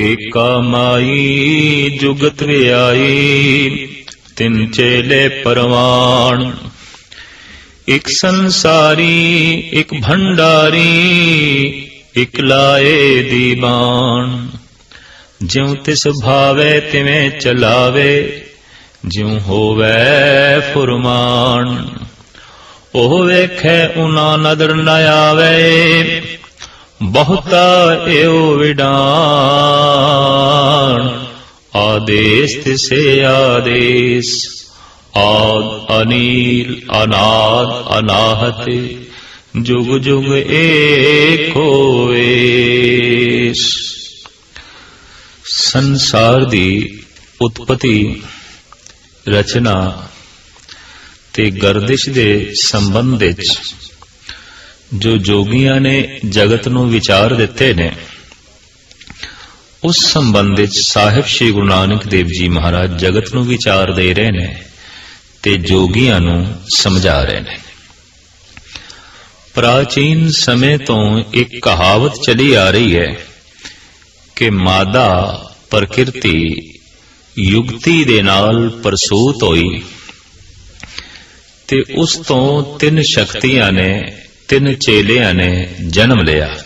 ਏਕਾ ਮਾਈ ਜੁਗਤ ਵਿਆਈ ਤਿੰਨ ਚੇਲੇ ਪਰਵਾਣ। ਇਕ ਸੰਸਾਰੀ, ਇਕ ਭੰਡਾਰੀ, ਇਕ ਲਾਏ ਦੀਵਾਨ। ਜਿਉ ਤਿਸ ਭਾਵੇ ਤਿਵੇਂ ਚਲਾਵੇ, ਜਿਉ ਹੋਵੇ ਫੁਰਮਾਨ। ਉਹ ਵੇਖੇ ਉਨਾ ਨਦਰ ਨ ਆਵੇ ਬਹੁਤਾ ਏਉ ਵਿਡਾਨ ਆਦੇਸ ਤਿਸੇ ਆਦੇਸ। ਆਦ ਅਨੀਲ, ਅਨਾਦ, ਅਨਾਹਤ। ਜੁਗ ਜੁਗ ਏਕੋ ਏਸ ਸੰਸਾਰ ਦੀ ਉਤਪਤੀ ਰਚਨਾ ਤੇ ਗਰਦਿਸ਼ ਦੇ ਸੰਬੰਧ ਵਿੱਚ ਜੋ ਜੋਗੀਆਂ ਨੇ ਜਗਤ ਨੂੰ ਵਿਚਾਰ ਦਿੱਤੇ ਨੇ, ਉਸ ਸੰਬੰਧ ਵਿੱਚ ਸਾਹਿਬ ਸ੍ਰੀ ਗੁਰੂ ਨਾਨਕ ਦੇਵ ਜੀ ਮਹਾਰਾਜ ਜਗਤ ਨੂੰ ਵਿਚਾਰ ਦੇ ਰਹੇ ਨੇ ਤੇ ਜੋਗੀਆਂ ਨੂੰ ਸਮਝਾ ਰਹੇ ਨੇ। ਪ੍ਰਾਚੀਨ ਸਮੇਂ ਤੋਂ ਇੱਕ ਕਹਾਵਤ ਚਲੀ ਆ ਰਹੀ ਹੈ ਕਿ ਮਾਦਾ ਪ੍ਰਕਿਰਤੀ ਯੁਗਤੀ ਦੇ ਨਾਲ ਪ੍ਰਸੂਤ ਹੋਈ ਤੇ ਉਸ ਤੋਂ ਤਿੰਨ ਸ਼ਕਤੀਆਂ ਨੇ ਤਿੰਨ ਚੇਲਿਆਂ ਨੇ ਜਨਮ ਲਿਆ।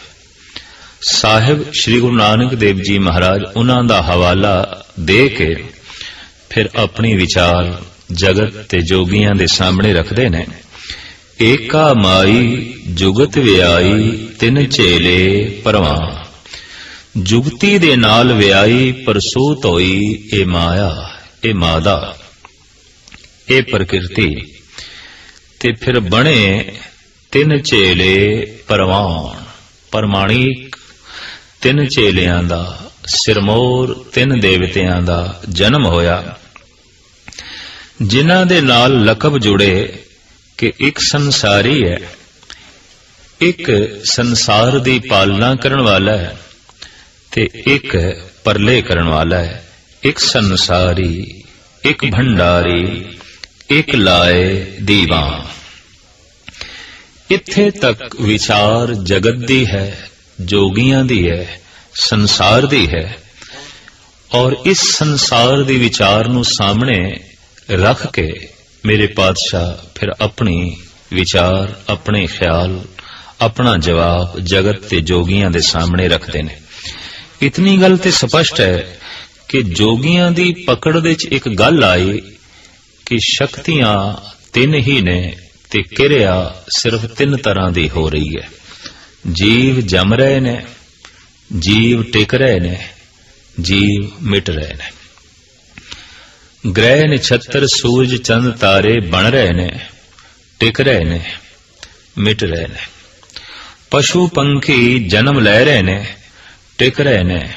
ਸਾਹਿਬ ਸ੍ਰੀ ਗੁਰੂ ਨਾਨਕ ਦੇਵ ਜੀ ਮਹਾਰਾਜ ਉਹਨਾਂ ਦਾ ਹਵਾਲਾ ਦੇ ਕੇ ਫਿਰ ਆਪਣੀ ਵਿਚਾਰ ਜਗਤ ਤੇ ਜੋਗੀਆਂ ਦੇ ਸਾਹਮਣੇ ਰੱਖਦੇ ਨੇ। ਏਕਾ ਮਾਈ ਜੁਗਤ ਵਿਆਈ ਤਿੰਨ ਚੇਲੇ ਪਰਵਾਂ। ਜੁਗਤੀ ਦੇ ਨਾਲ ਵਿਆਹੀ ਪਰਸੂਤ ਹੋਈ ਇਹ ਮਾਇਆ, ਇਹ ਮਾਦਾ, ਇਹ ਪ੍ਰਕਿਰਤੀ। ਤੇ ਫਿਰ ਬਣੇ ਤਿੰਨ ਚੇਲੇ ਪਰਵਾਨ। ਪਰਮਾਣਿਕ ਤਿੰਨ ਚੇਲਿਆਂ ਦਾ, ਸਿਰਮੌਰ ਤਿੰਨ ਦੇਵਤਿਆਂ ਦਾ ਜਨਮ ਹੋਇਆ। ਜਿਨ੍ਹਾਂ ਦੇ ਨਾਲ ਲਕਬ ਜੁੜੇ ਕਿ ਇੱਕ ਸੰਸਾਰੀ ਹੈ, ਇੱਕ ਸੰਸਾਰ ਦੀ ਪਾਲਣਾ ਕਰਨ ਵਾਲਾ ਹੈ ਤੇ ਇੱਕ ਪਰਲੇ ਕਰਨ ਵਾਲਾ ਹੈ। ਇੱਕ ਸੰਸਾਰੀ, ਇੱਕ ਭੰਡਾਰੀ, ਇੱਕ ਲਾਏ ਦੀਵਾਨ। ਇੱਥੇ ਤੱਕ ਵਿਚਾਰ ਜਗਤ ਦੀ ਹੈ, ਜੋਗੀਆਂ ਦੀ ਹੈ, ਸੰਸਾਰ ਦੀ ਹੈ। ਔਰ ਇਸ ਸੰਸਾਰ ਦੇ ਵਿਚਾਰ ਨੂੰ ਸਾਹਮਣੇ ਰੱਖ ਕੇ ਮੇਰੇ ਪਾਤਸ਼ਾਹ ਫਿਰ ਆਪਣੀ ਵਿਚਾਰ, ਆਪਣੇ ਖਿਆਲ, ਆਪਣਾ ਜਵਾਬ ਜਗਤ ਤੇ ਜੋਗੀਆਂ ਦੇ ਸਾਹਮਣੇ ਰੱਖਦੇ ਨੇ। ਇਤਨੀ ਗੱਲ ਤੇ ਸਪਸ਼ਟ ਹੈ ਕਿ ਜੋਗੀਆਂ ਦੀ ਪਕੜ ਵਿੱਚ ਇੱਕ ਗੱਲ ਆਈ ਕਿ ਸ਼ਕਤੀਆਂ ਤਿੰਨ ਹੀ ਨੇ ਤੇ ਕਿਰਿਆ ਸਿਰਫ ਤਿੰਨ ਤਰ੍ਹਾਂ ਦੀ ਹੋ ਰਹੀ ਹੈ। ਜੀਵ ਜਮ ਰਹੇ ਨੇ, ਜੀਵ ਟਿਕ ਰਹੇ ਨੇ, ਜੀਵ ਮਿਟ ਰਹੇ ਨੇ। ਗ੍ਰਹਿ ਨਛੱਤਰ, ਸੂਰਜ ਚੰਦ ਤਾਰੇ ਬਣ ਰਹੇ ਨੇ, ਟਿਕ ਰਹੇ ਨੇ, ਮਿਟ ਰਹੇ ਨੇ। ਪਸ਼ੂ ਪੰਖੀ ਜਨਮ ਲੈ ਰਹੇ ਨੇ, ਟਿਕ ਰਹੇ ਨੇ,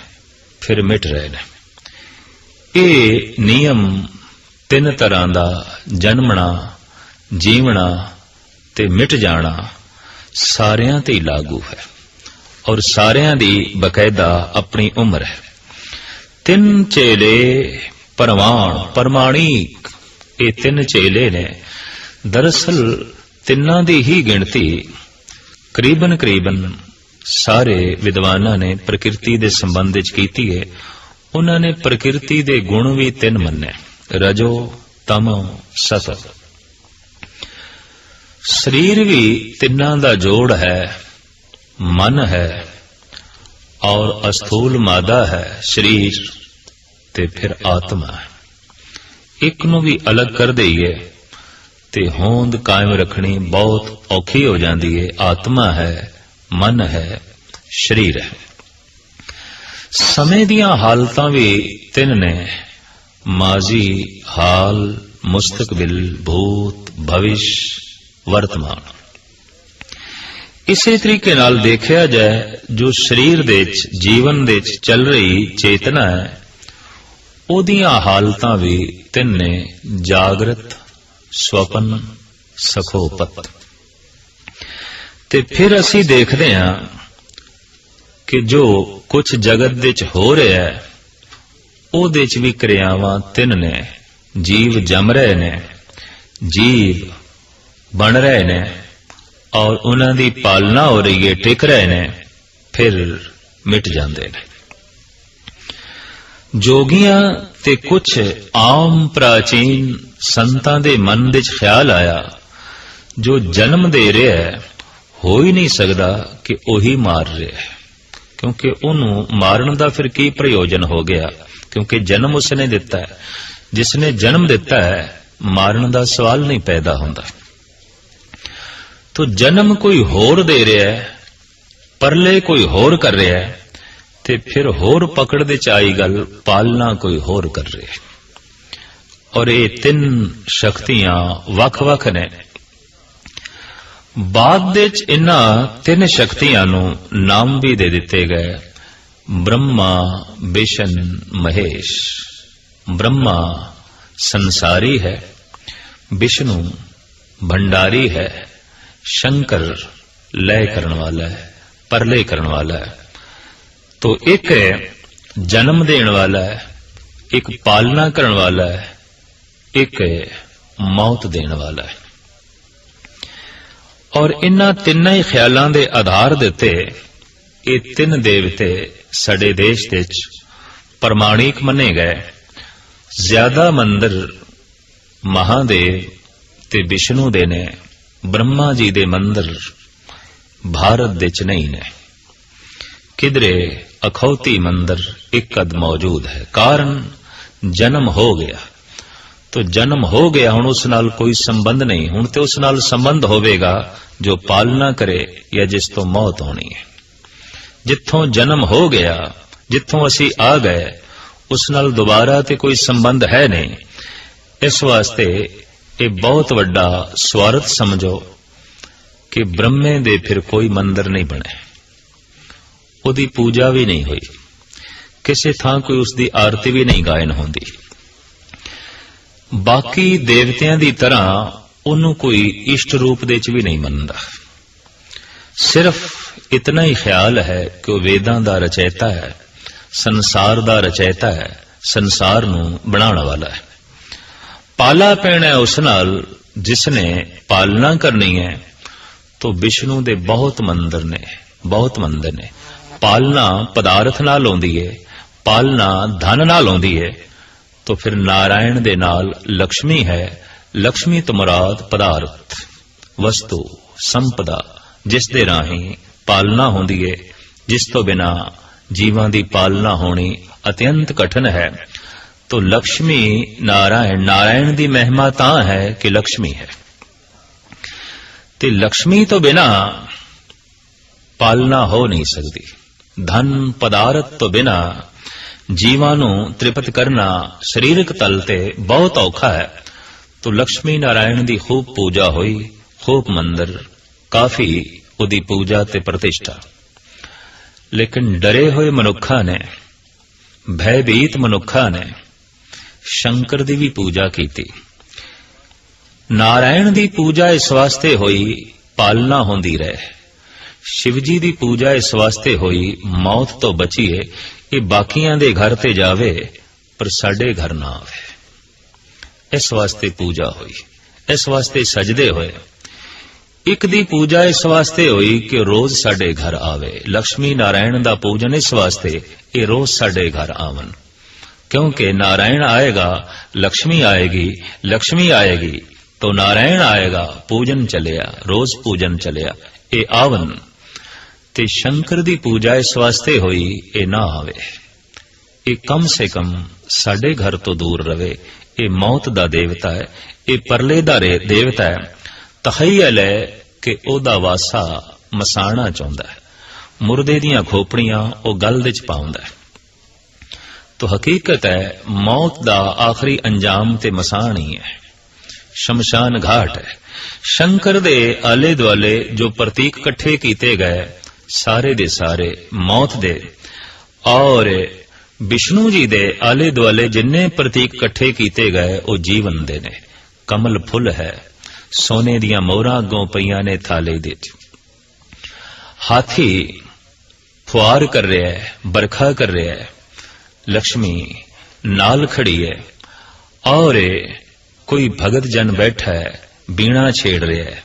ਫਿਰ ਮਿਟ ਰਹੇ ਨੇ। ਇਹ ਨਿਯਮ ਤਿੰਨ ਤਰ੍ਹਾਂ ਦਾ ਜਨਮਣਾ ਜੀਵਣਾ ਤੇ ਮਿਟ ਜਾਣਾ ਸਾਰਿਆਂ ਤੇ ਲਾਗੂ ਹੈ ਔਰ ਸਾਰਿਆਂ ਦੀ ਬਕਾਇਦਾ ਆਪਣੀ ਉਮਰ ਹੈ। ਤਿੰਨ ਚੇਲੇ ਪਰਵਾਨ ਪਰਮਾਣਿਕ, ਇਹ ਤਿੰਨ ਚੇਲੇ ਨੇ। ਦਰਅਸਲ ਤਿੰਨਾਂ ਦੀ ਹੀ ਗਿਣਤੀ ਕਰੀਬਨ ਕਰੀਬਨ ਸਾਰੇ ਵਿਦਵਾਨਾਂ ਨੇ ਪ੍ਰਕਿਰਤੀ ਦੇ ਸੰਬੰਧ ਵਿੱਚ ਕੀਤੀ ਹੈ। ਉਹਨਾਂ ਨੇ ਪ੍ਰਕਿਰਤੀ ਦੇ ਗੁਣ ਵੀ ਤਿੰਨ ਮੰਨੇ। ਰਜੋ, ਤਮੋ, ਸਤੋ। ਸਰੀਰ ਵੀ ਤਿੰਨਾਂ ਦਾ ਜੋੜ ਹੈ, ਮਨ ਹੈ ਔਰ ਅਸਥੂਲ ਮਾਦਾ ਹੈ ਸਰੀਰ ਤੇ ਫਿਰ ਆਤਮਾ ਹੈ। ਇੱਕ ਨੂੰ ਵੀ ਅਲੱਗ ਕਰ ਦਈਏ ਤੇ ਹੋਂਦ ਕਾਇਮ ਰੱਖਣੀ ਬਹੁਤ ਔਖੀ ਹੋ ਜਾਂਦੀ ਹੈ ਆਤਮਾ ਹੈ, ਮਨ ਹੈ, ਸਰੀਰ ਹੈ। ਸਮੇਂ ਦੀਆਂ ਹਾਲਤਾਂ ਵੀ ਤਿੰਨ ਨੇ। ਮਾਜ਼ੀ, ਹਾਲ, ਮੁਸਤਕਬਿਲ, ਭੂਤ, ਭਵਿਸ਼ ਵਰਤਮਾਨ। ਇਸੇ ਤਰੀਕੇ ਨਾਲ ਦੇਖਿਆ ਜਾਏ, ਜੋ ਸਰੀਰ ਦੇ ਵਿੱਚ, ਜੀਵਨ ਦੇ ਵਿੱਚ ਚੱਲ ਰਹੀ ਚੇਤਨਾ ਹੈ, ਉਹਦੀਆਂ ਹਾਲਤਾਂ ਵੀ ਤਿੰਨ ਨੇ ਜਾਗਰਤ ਸੁਪਨ ਸਖੋਪਤ। ਤੇ ਫਿਰ ਅਸੀਂ ਦੇਖਦੇ ਹਾਂ ਕਿ ਜੋ ਕੁਝ ਜਗਤ ਦੇ ਵਿੱਚ ਹੋ ਰਿਹਾ ਹੈ, ਉਹਦੇ ਚ ਵੀ ਕਿਰਿਆਵਾਂ ਤਿੰਨ ਨੇ। ਜੀਵ ਜਮ ਰਹੇ ਨੇ। ਜੀਵ ਬਣ ਰਹੇ ਨੇ ਔਰ ਉਹਨਾਂ ਦੀ ਪਾਲਣਾ ਹੋ ਰਹੀ ਹੈ, ਟਿਕ ਰਹੇ ਨੇ, ਫਿਰ ਮਿਟ ਜਾਂਦੇ ਨੇ। ਜੋਗੀਆਂ ਤੇ ਕੁਝ ਆਮ ਪ੍ਰਾਚੀਨ ਸੰਤਾਂ ਦੇ ਮਨ ਵਿੱਚ ਖਿਆਲ ਆਇਆ, ਜੋ ਜਨਮ ਦੇ ਰਿਹਾ ਹੈ, ਹੋ ਹੀ ਨਹੀਂ ਸਕਦਾ ਕਿ ਉਹੀ ਮਾਰ ਰਿਹਾ ਹੈ। ਕਿਉਂਕਿ ਉਹਨੂੰ ਮਾਰਨ ਦਾ ਫਿਰ ਕੀ ਪ੍ਰਯੋਜਨ ਹੋ ਗਿਆ? ਕਿਉਂਕਿ ਜਨਮ ਉਸਨੇ ਦਿੱਤਾ ਹੈ। ਜਿਸਨੇ ਜਨਮ ਦਿੱਤਾ ਹੈ, ਮਾਰਨ ਦਾ ਸਵਾਲ ਨਹੀਂ ਪੈਦਾ ਹੁੰਦਾ। ਤੋ ਜਨਮ ਕੋਈ ਹੋਰ ਦੇ ਰਿਹਾ ਹੈ, ਪਰਲੇ ਕੋਈ ਹੋਰ ਕਰ ਰਿਹਾ ਹੈ, ਤੇ ਫਿਰ ਹੋਰ ਪਕੜ ਦੇ ਚ ਆਈ ਗੱਲ, ਪਾਲਣਾ ਕੋਈ ਹੋਰ ਕਰ ਰਿਹਾ ਹੈ। ਔਰ ਇਹ ਤਿੰਨ ਸ਼ਕਤੀਆਂ ਵੱਖ-ਵੱਖ ਨੇ। ਬਾਅਦ ਦੇ ਚ ਇਹਨਾਂ ਤਿੰਨ ਸ਼ਕਤੀਆਂ ਨੂੰ ਨਾਮ ਵੀ ਦੇ ਦਿੱਤੇ ਗਏ, ਬ੍ਰਹਮਾ ਵਿਸ਼ਨ ਮਹੇਸ਼। ਬ੍ਰਹਮਾ ਸੰਸਾਰੀ ਹੈ ਵਿਸ਼ਨੂੰ ਭੰਡਾਰੀ ਹੈ ਸ਼ੰਕਰ ਲੈ ਕਰਨ ਵਾਲਾ ਹੈ, ਪਰਲੇ ਕਰਨ ਵਾਲਾ ਹੈ। ਤੋ ਇੱਕ ਹੈ, ਜਨਮ ਦੇਣ ਵਾਲਾ ਹੈ, ਇੱਕ ਪਾਲਣਾ ਕਰਨ ਵਾਲਾ ਹੈ, ਇੱਕ ਹੈ, ਮੌਤ ਦੇਣ ਵਾਲਾ ਹੈ। ਔਰ ਇਨ੍ਹਾਂ ਤਿੰਨਾਂ ਹੀ ਖਿਆਲਾਂ ਦੇ ਆਧਾਰ ਦਿੱਤੇ ਇਹ ਤਿੰਨ ਦੇਵਤੇ ਸਾਡੇ ਦੇਸ਼ ਵਿੱਚ ਪ੍ਰਮਾਣਿਕ ਮੰਨੇ ਗਏ। ਜ਼ਿਆਦਾ ਮੰਦਰ ਮਹਾਦੇਵ ਤੇ ਵਿਸ਼ਨੂੰ ਦੇ ਨੇ। ਬ੍ਰਹਮਾ ਜੀ ਦੇ ਮੰਦਰ ਭਾਰਤ ਦੇ ਵਿੱਚ ਨਹੀਂ ਨੇ। ਕਿਧਰੇ ਅਖੌਤੀ ਮੰਦਰ ਇੱਕ ਅਦ ਮੌਜੂਦ ਹੈ? ਕਾਰਨ ਜਨਮ ਹੋ ਗਿਆ। ਤੋ ਜਨਮ ਹੋ ਗਿਆ, ਹੁਣ ਉਸ ਨਾਲ ਕੋਈ ਸੰਬੰਧ ਨਹੀਂ। ਹੁਣ ਤੇ ਉਸ ਨਾਲ ਸੰਬੰਧ ਹੋਵੇਗਾ ਜੋ ਪਾਲਣਾ ਕਰੇ ਜਾਂ ਜਿਸ ਤੋਂ ਮੌਤ ਹੋਣੀ ਹੈ। ਜਿੱਥੋਂ ਜਨਮ ਹੋ ਗਿਆ, ਜਿੱਥੋਂ ਅਸੀਂ ਆ ਗਏ, ਉਸ ਨਾਲ ਦੁਬਾਰਾ ਤੇ ਕੋਈ ਸੰਬੰਧ ਹੈ ਨਹੀਂ। ਇਸ ਵਾਸਤੇ ਇਹ ਬਹੁਤ ਵੱਡਾ ਸਵਾਰਥ ਸਮਝੋ ਕਿ ਬ੍ਰਹਮੇ ਦੇ ਫਿਰ ਕੋਈ ਮੰਦਰ ਨਹੀਂ ਬਣੇ ਉਹਦੀ ਪੂਜਾ ਵੀ ਨਹੀਂ ਹੋਈ। ਕਿਸੇ ਥਾਂ ਕੋਈ ਉਸ ਦੀ ਆਰਤੀ ਵੀ ਨਹੀਂ ਗਾਇਨ ਹੁੰਦੀ। ਬਾਕੀ ਦੇਵਤਿਆਂ ਦੀ ਤਰ੍ਹਾਂ ਉਹਨੂੰ ਕੋਈ ਇਸ਼ਟ ਰੂਪ ਦੇ ਚ ਵੀ ਨਹੀਂ ਮੰਨਦਾ। ਸਿਰਫ ਇਤਨਾ ਹੀ ਖਿਆਲ ਹੈ ਕਿ ਉਹ ਵੇਦਾਂ ਦਾ ਰਚੈਤਾ ਹੈ, ਸੰਸਾਰ ਦਾ ਰਚੈਤਾ ਹੈ, ਸੰਸਾਰ ਨੂੰ ਬਣਾਉਣ ਵਾਲਾ ਹੈ। ਪਾਲਾ ਪੈਣਾ ਉਸ ਨਾਲ ਜਿਸ ਨੇ ਪਾਲਣਾ ਕਰਨੀ ਹੈ, ਤੋ ਵਿਸ਼ਨੂੰ ਦੇ ਬਹੁਤ ਮੰਦਰ ਨੇ, ਬਹੁਤ ਮੰਦਰ ਨੇ। ਪਾਲਣਾ ਪਦਾਰਥ ਨਾਲ ਆਉਂਦੀ ਹੈ, ਪਾਲਣਾ ਧਨ ਨਾਲ ਆਉਂਦੀ ਹੈ। ਤੋ ਫਿਰ ਨਾਰਾਇਣ ਦੇ ਨਾਲ ਲక్ష్ਮੀ ਹੈ ਲక్ష్ਮੀ ਤੋਂ ਮੁਰਾਦ ਪਦਾਰਥ, ਵਸਤੂ, ਸੰਪਦਾ, ਜਿਸ ਦੇ ਰਾਹੀਂ ਪਾਲਣਾ ਹੁੰਦੀ ਏ ਜਿਸ ਤੋਂ ਬਿਨਾ ਜੀਵਾਂ ਦੀ ਪਾਲਣਾ ਹੋਣੀ ਅਤਿਅੰਤ ਕਠਿਨ ਹੈ। तो लक्ष्मी नारायण नारायण की महिमा ਤਾਂ है कि लक्ष्मी है ਤੇ ਲక్ష్ਮੀ ਤੋਂ ਬਿਨਾ ਪਾਲਣਾ ਹੋ ਨਹੀਂ ਸਕਦੀ। ਧਨ ਪਦਾਰਥ ਤੋਂ ਬਿਨਾ ਜੀਵਾਂ ਨੂੰ ਤ੍ਰਿਪਤ ਕਰਨਾ ਸਰੀਰਕ ਤਲ ਤੇ ਬਹੁਤ ਔਖਾ ਹੈ। ਤੋ ਲక్ష్ਮੀ ਨਾਰਾਇਣ ਦੀ ਖੂਬ ਪੂਜਾ ਹੋਈ, ਖੂਬ ਮੰਦਰ, ਕਾਫੀ ਉਹਦੀ ਪੂਜਾ ਤੇ ਪ੍ਰਤਿਸ਼ਠਾ। ਲੇਕਿਨ ਡਰੇ ਹੋਏ ਮਨੁੱਖਾਂ ਨੇ ਭੈਭੀਤ ਮਨੁੱਖਾਂ ਨੇ ਸ਼ੰਕਰ ਦੀ ਵੀ ਪੂਜਾ ਕੀਤੀ। ਨਾਰਾਇਣ ਦੀ ਪੂਜਾ ਇਸ ਵਾਸਤੇ ਹੋਈ, ਪਾਲਣਾ ਹੁੰਦੀ ਰਹੇ। ਸ਼ਿਵ ਜੀ ਦੀ ਪੂਜਾ ਇਸ ਵਾਸਤੇ ਹੋਈ, ਮੌਤ ਤੋਂ ਬਚੀਏ ਇਹ ਬਾਕੀਆਂ ਦੇ ਘਰ ਤੇ ਜਾਵੇ, ਪਰ ਸਾਡੇ ਘਰ ਨਾ ਆਵੇ। ਇਸ ਵਾਸਤੇ ਪੂਜਾ ਹੋਈ, ਇਸ ਵਾਸਤੇ ਸਜਦੇ ਹੋਏ। ਇੱਕ ਦੀ ਪੂਜਾ ਇਸ ਵਾਸਤੇ ਹੋਈ ਕਿ ਰੋਜ਼ ਸਾਡੇ ਘਰ ਆਵੇ। ਲక్ష్ਮੀ ਨਾਰਾਇਣ ਦਾ ਪੂਜਨ ਇਸ ਵਾਸਤੇ ਇਹ ਰੋਜ਼ ਸਾਡੇ ਘਰ ਆਵਣ। क्योंकि नारायण आएगा, लक्ष्मी आएगी लक्ष्मी आएगी। तो नारायण आएगा ਪੂਜਨ ਚਲਿਆ ਰੋਜ਼ ਪੂਜਨ ਚਲਿਆ ਇਹ ਆਵਨ ਤੇ ਸ਼ੰਕਰ ਦੀ ਪੂਜਾ ਇਸ ਵਾਸਤੇ ਹੋਈ ਇਹ ਨਾ ਆਵੇ ਇਹ ਕਮ ਸੇ ਕਮ ਸਾਡੇ ਘਰ ਤੋਂ ਦੂਰ ਰਵੇ ਇਹ ਮੌਤ ਦਾ ਦੇਵਤਾ ਹੈ ਇਹ ਪਰਲੇ ਦਾ ਦੇਵਤਾ ਹੈ ਤਖੈਲ ਹੈ ਕਿ ਉਹਦਾ ਵਾਸਾ ਮਸਾਣਾ ਚਾਹੁੰਦਾ ਹੈ ਮੁਰਦੇ ਦੀਆਂ ਖੋਪੜੀਆਂ ਉਹ ਗਲ ਦੇ ਚ ਪਾਉਂਦਾ ਹੈ ਤੋ ਹਕੀਕਤ ਹੈ, ਮੌਤ ਦਾ ਆਖਰੀ ਅੰਜਾਮ ਤੇ ਮਸਾਣ ਹੀ ਹੈ। ਸ਼ਮਸ਼ਾਨ ਘਾਟ ਹੈ। ਸ਼ੰਕਰ ਦੇ ਆਲੇ ਦੁਆਲੇ ਜੋ ਪ੍ਰਤੀਕ ਇਕੱਠੇ ਕੀਤੇ ਗਏ, ਸਾਰੇ ਦੇ ਸਾਰੇ ਮੌਤ ਦੇ। ਔਰ ਵਿਸ਼ਨੂੰ ਜੀ ਦੇ ਆਲੇ ਦੁਆਲੇ ਜਿੰਨੇ ਪ੍ਰਤੀਕ ਇਕੱਠੇ ਕੀਤੇ ਗਏ, ਉਹ ਜੀਵਨ ਦੇ ਨੇ। ਕਮਲ ਫੁੱਲ ਹੈ। ਸੋਨੇ ਦੀਆਂ ਮੋਹਰਾਂ ਅੱਗੋਂ ਪਈਆਂ ਨੇ ਥਾਲੇ ਦੇ ਵਿੱਚ। ਹਾਥੀ ਫੁਆਰ ਕਰ ਰਿਹਾ ਹੈ ਬਰਖਾ ਕਰ ਰਿਹਾ ਹੈ। ਲక్ష్ਮੀ ਨਾਲ ਖੜੀ ਹੈ ਔਰ ਕੋਈ ਭਗਤ ਜਨ ਬੈਠਾ ਹੈ ਬੀਣਾ ਛੇੜ ਰਿਹਾ। ਹੈ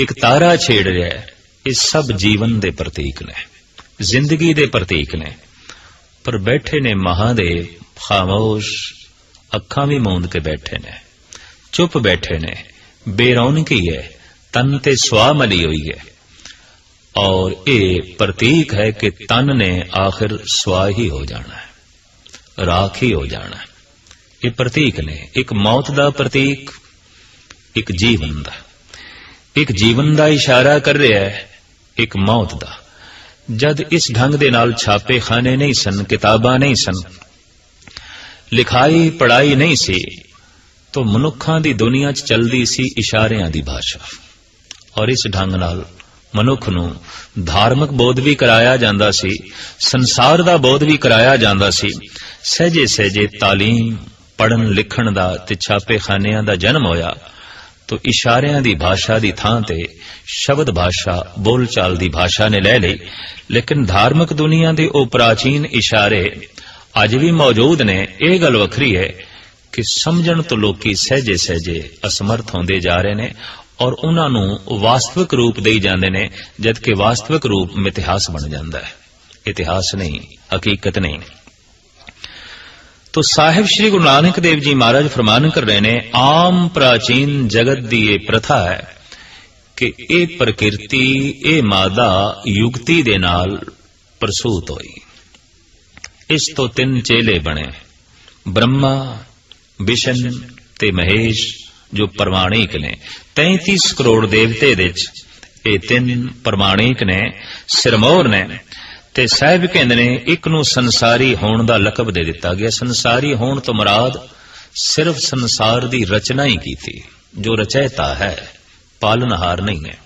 ਇੱਕ ਤਾਰਾ ਛੇੜ ਰਿਹਾ ਹੈ ਇਹ ਸਭ ਜੀਵਨ ਦੇ ਪ੍ਰਤੀਕ ਨੇ, ਜ਼ਿੰਦਗੀ ਦੇ ਪ੍ਰਤੀਕ ਨੇ। ਪਰ ਬੈਠੇ ਨੇ ਮਹਾਦੇਵ, ਖਾਮੋਸ਼, ਅੱਖਾਂ ਵੀ ਮੂੰਦ ਕੇ ਬੈਠੇ ਨੇ। ਚੁੱਪ ਬੈਠੇ ਨੇ, ਬੇਰੌਣਕੀ ਹੈ ਤਨ ਤੇ ਸਵਾ ਮਲੀ ਹੋਈ ਹੈ ਔਰ ਇਹ ਪ੍ਰਤੀਕ ਹੈ ਕਿ ਤਨ ਨੇ ਆਖਿਰ ਸਵਾ ਹੀ ਹੋ ਜਾਣਾ ਹੈ। ਰਾਖੀ ਹੋ ਜਾਣਾ ਇਹ ਪ੍ਰਤੀਕ ਨੇ, ਇੱਕ ਮੌਤ ਦਾ ਪ੍ਰਤੀਕ, ਇੱਕ ਜੀਵਨ ਦਾ। ਇੱਕ ਜੀਵਨ ਦਾ ਇਸ਼ਾਰਾ ਕਰ ਰਿਹਾ ਹੈ, ਇੱਕ ਮੌਤ ਦਾ। ਜਦ ਇਸ ਢੰਗ ਦੇ ਨਾਲ ਛਾਪੇ ਖਾਨੇ ਨਹੀਂ ਸਨ, ਕਿਤਾਬਾਂ ਨਹੀਂ ਸਨ, ਲਿਖਾਈ ਪੜਾਈ ਨਹੀਂ ਸੀ, ਤੋ ਮਨੁੱਖਾਂ ਦੀ ਦੁਨੀਆ 'ਚ ਚਲਦੀ ਸੀ ਇਸ਼ਾਰਿਆਂ ਦੀ ਭਾਸ਼ਾ। ਔਰ ਇਸ ਢੰਗ ਨਾਲ ਮਨੁੱਖ ਨੂੰ ਧਾਰਮਿਕ ਬੋਧ ਵੀ ਕਰਾਇਆ ਜਾਂਦਾ ਸੀ, ਸੰਸਾਰ ਦਾ ਬੋਧ ਵੀ ਕਰਾਇਆ ਜਾਂਦਾ ਸੀ। ਸਹਜੇ ਸਹਜੇ ਤਾਲੀਮ ਪੜਨ ਲਿਖਣ ਦਾ ਤੇ ਛਾਪੇ ਖਾਨਿਆਂ ਦਾ ਜਨਮ ਹੋਇਆ। ਤੋ ਇਸ਼ਾਰਿਆਂ ਦੀ ਭਾਸ਼ਾ ਦੀ ਥਾਂ ਤੇ ਸ਼ਬਦ ਭਾਸ਼ਾ, ਬੋਲਚਾਲ ਦੀ ਭਾਸ਼ਾ ਨੇ ਲੈ ਲਈ। ਲੇਕਿਨ ਧਾਰਮਿਕ ਦੁਨੀਆ ਦੇ ਉਹ ਪ੍ਰਾਚੀਨ ਇਸ਼ਾਰੇ ਅੱਜ ਵੀ ਮੌਜੂਦ ਨੇ। ਇਹ ਗੱਲ ਵੱਖਰੀ ਹੈ ਕਿ ਸਮਝਣ ਤੋਂ ਲੋਕੀ ਸਹਜੇ ਸਹਜੇ ਅਸਮਰਥ ਹੁੰਦੇ ਜਾ ਰਹੇ ਨੇ ਔਰ ਉਹਨਾਂ ਨੂੰ ਵਾਸਤਵਿਕ ਰੂਪ ਦੇਈ ਜਾਂਦੇ ਨੇ, ਜਦਕਿ ਵਾਸਤਵਿਕ ਰੂਪ ਮਿਥਿਹਾਸ ਬਣ ਜਾਂਦਾ ਹੈ। ਇਤਿਹਾਸ ਨਹੀਂ, ਹਕੀਕਤ ਨਹੀਂ। ਤੋ ਸਾਹਿਬ ਸ੍ਰੀ ਗੁਰੂ ਨਾਨਕ ਦੇਵ ਜੀ ਮਹਾਰਾਜ ਫਰਮਾਨ ਕਰ ਰਹੇ ਨੇ, ਆਮ ਪ੍ਰਾਚੀਨ ਜਗਤ ਦੀ ਇਹ ਪ੍ਰਥਾ ਹੈ ਕਿ ਇਹ ਪ੍ਰਕਿਰਤੀ, ਇਹ ਮਾਦਾ ਯੁਗਤੀ ਦੇ ਨਾਲ ਪ੍ਰਸੂਤ ਹੋਈ। ਇਸ ਤੋਂ ਤਿੰਨ ਚੇਲੇ ਬਣੇ, ਬ੍ਰਹਮਾ, ਵਿਸ਼ਨ ਤੇ ਮਹੇਸ਼, ਜੋ ਪ੍ਰਮਾਣਿਕ ਨੇ। 33 ਕਰੋੜ ਦੇਵਤੇ ਦੇ ਵਿੱਚ ਇਹ ਤਿੰਨ ਪ੍ਰਮਾਣਿਕ ਨੇ, ਸਿਰਮੌਰ ਨੇ ਤੇ ਸਾਹਿਬ ਕਹਿੰਦੇ ਨੇ, ਇੱਕ ਨੂੰ ਸੰਸਾਰੀ ਹੋਣ ਦਾ ਲਕਬ ਦੇ ਦਿੱਤਾ ਗਿਆ। ਸੰਸਾਰੀ ਹੋਣ ਤੋਂ ਮੁਰਾਦ ਸਿਰਫ ਸੰਸਾਰ ਦੀ ਰਚਨਾ ਹੀ ਕੀਤੀ ਜੋ ਰਚੈਤਾ ਹੈ, ਪਾਲਨਹਾਰ ਨਹੀਂ ਹੈ।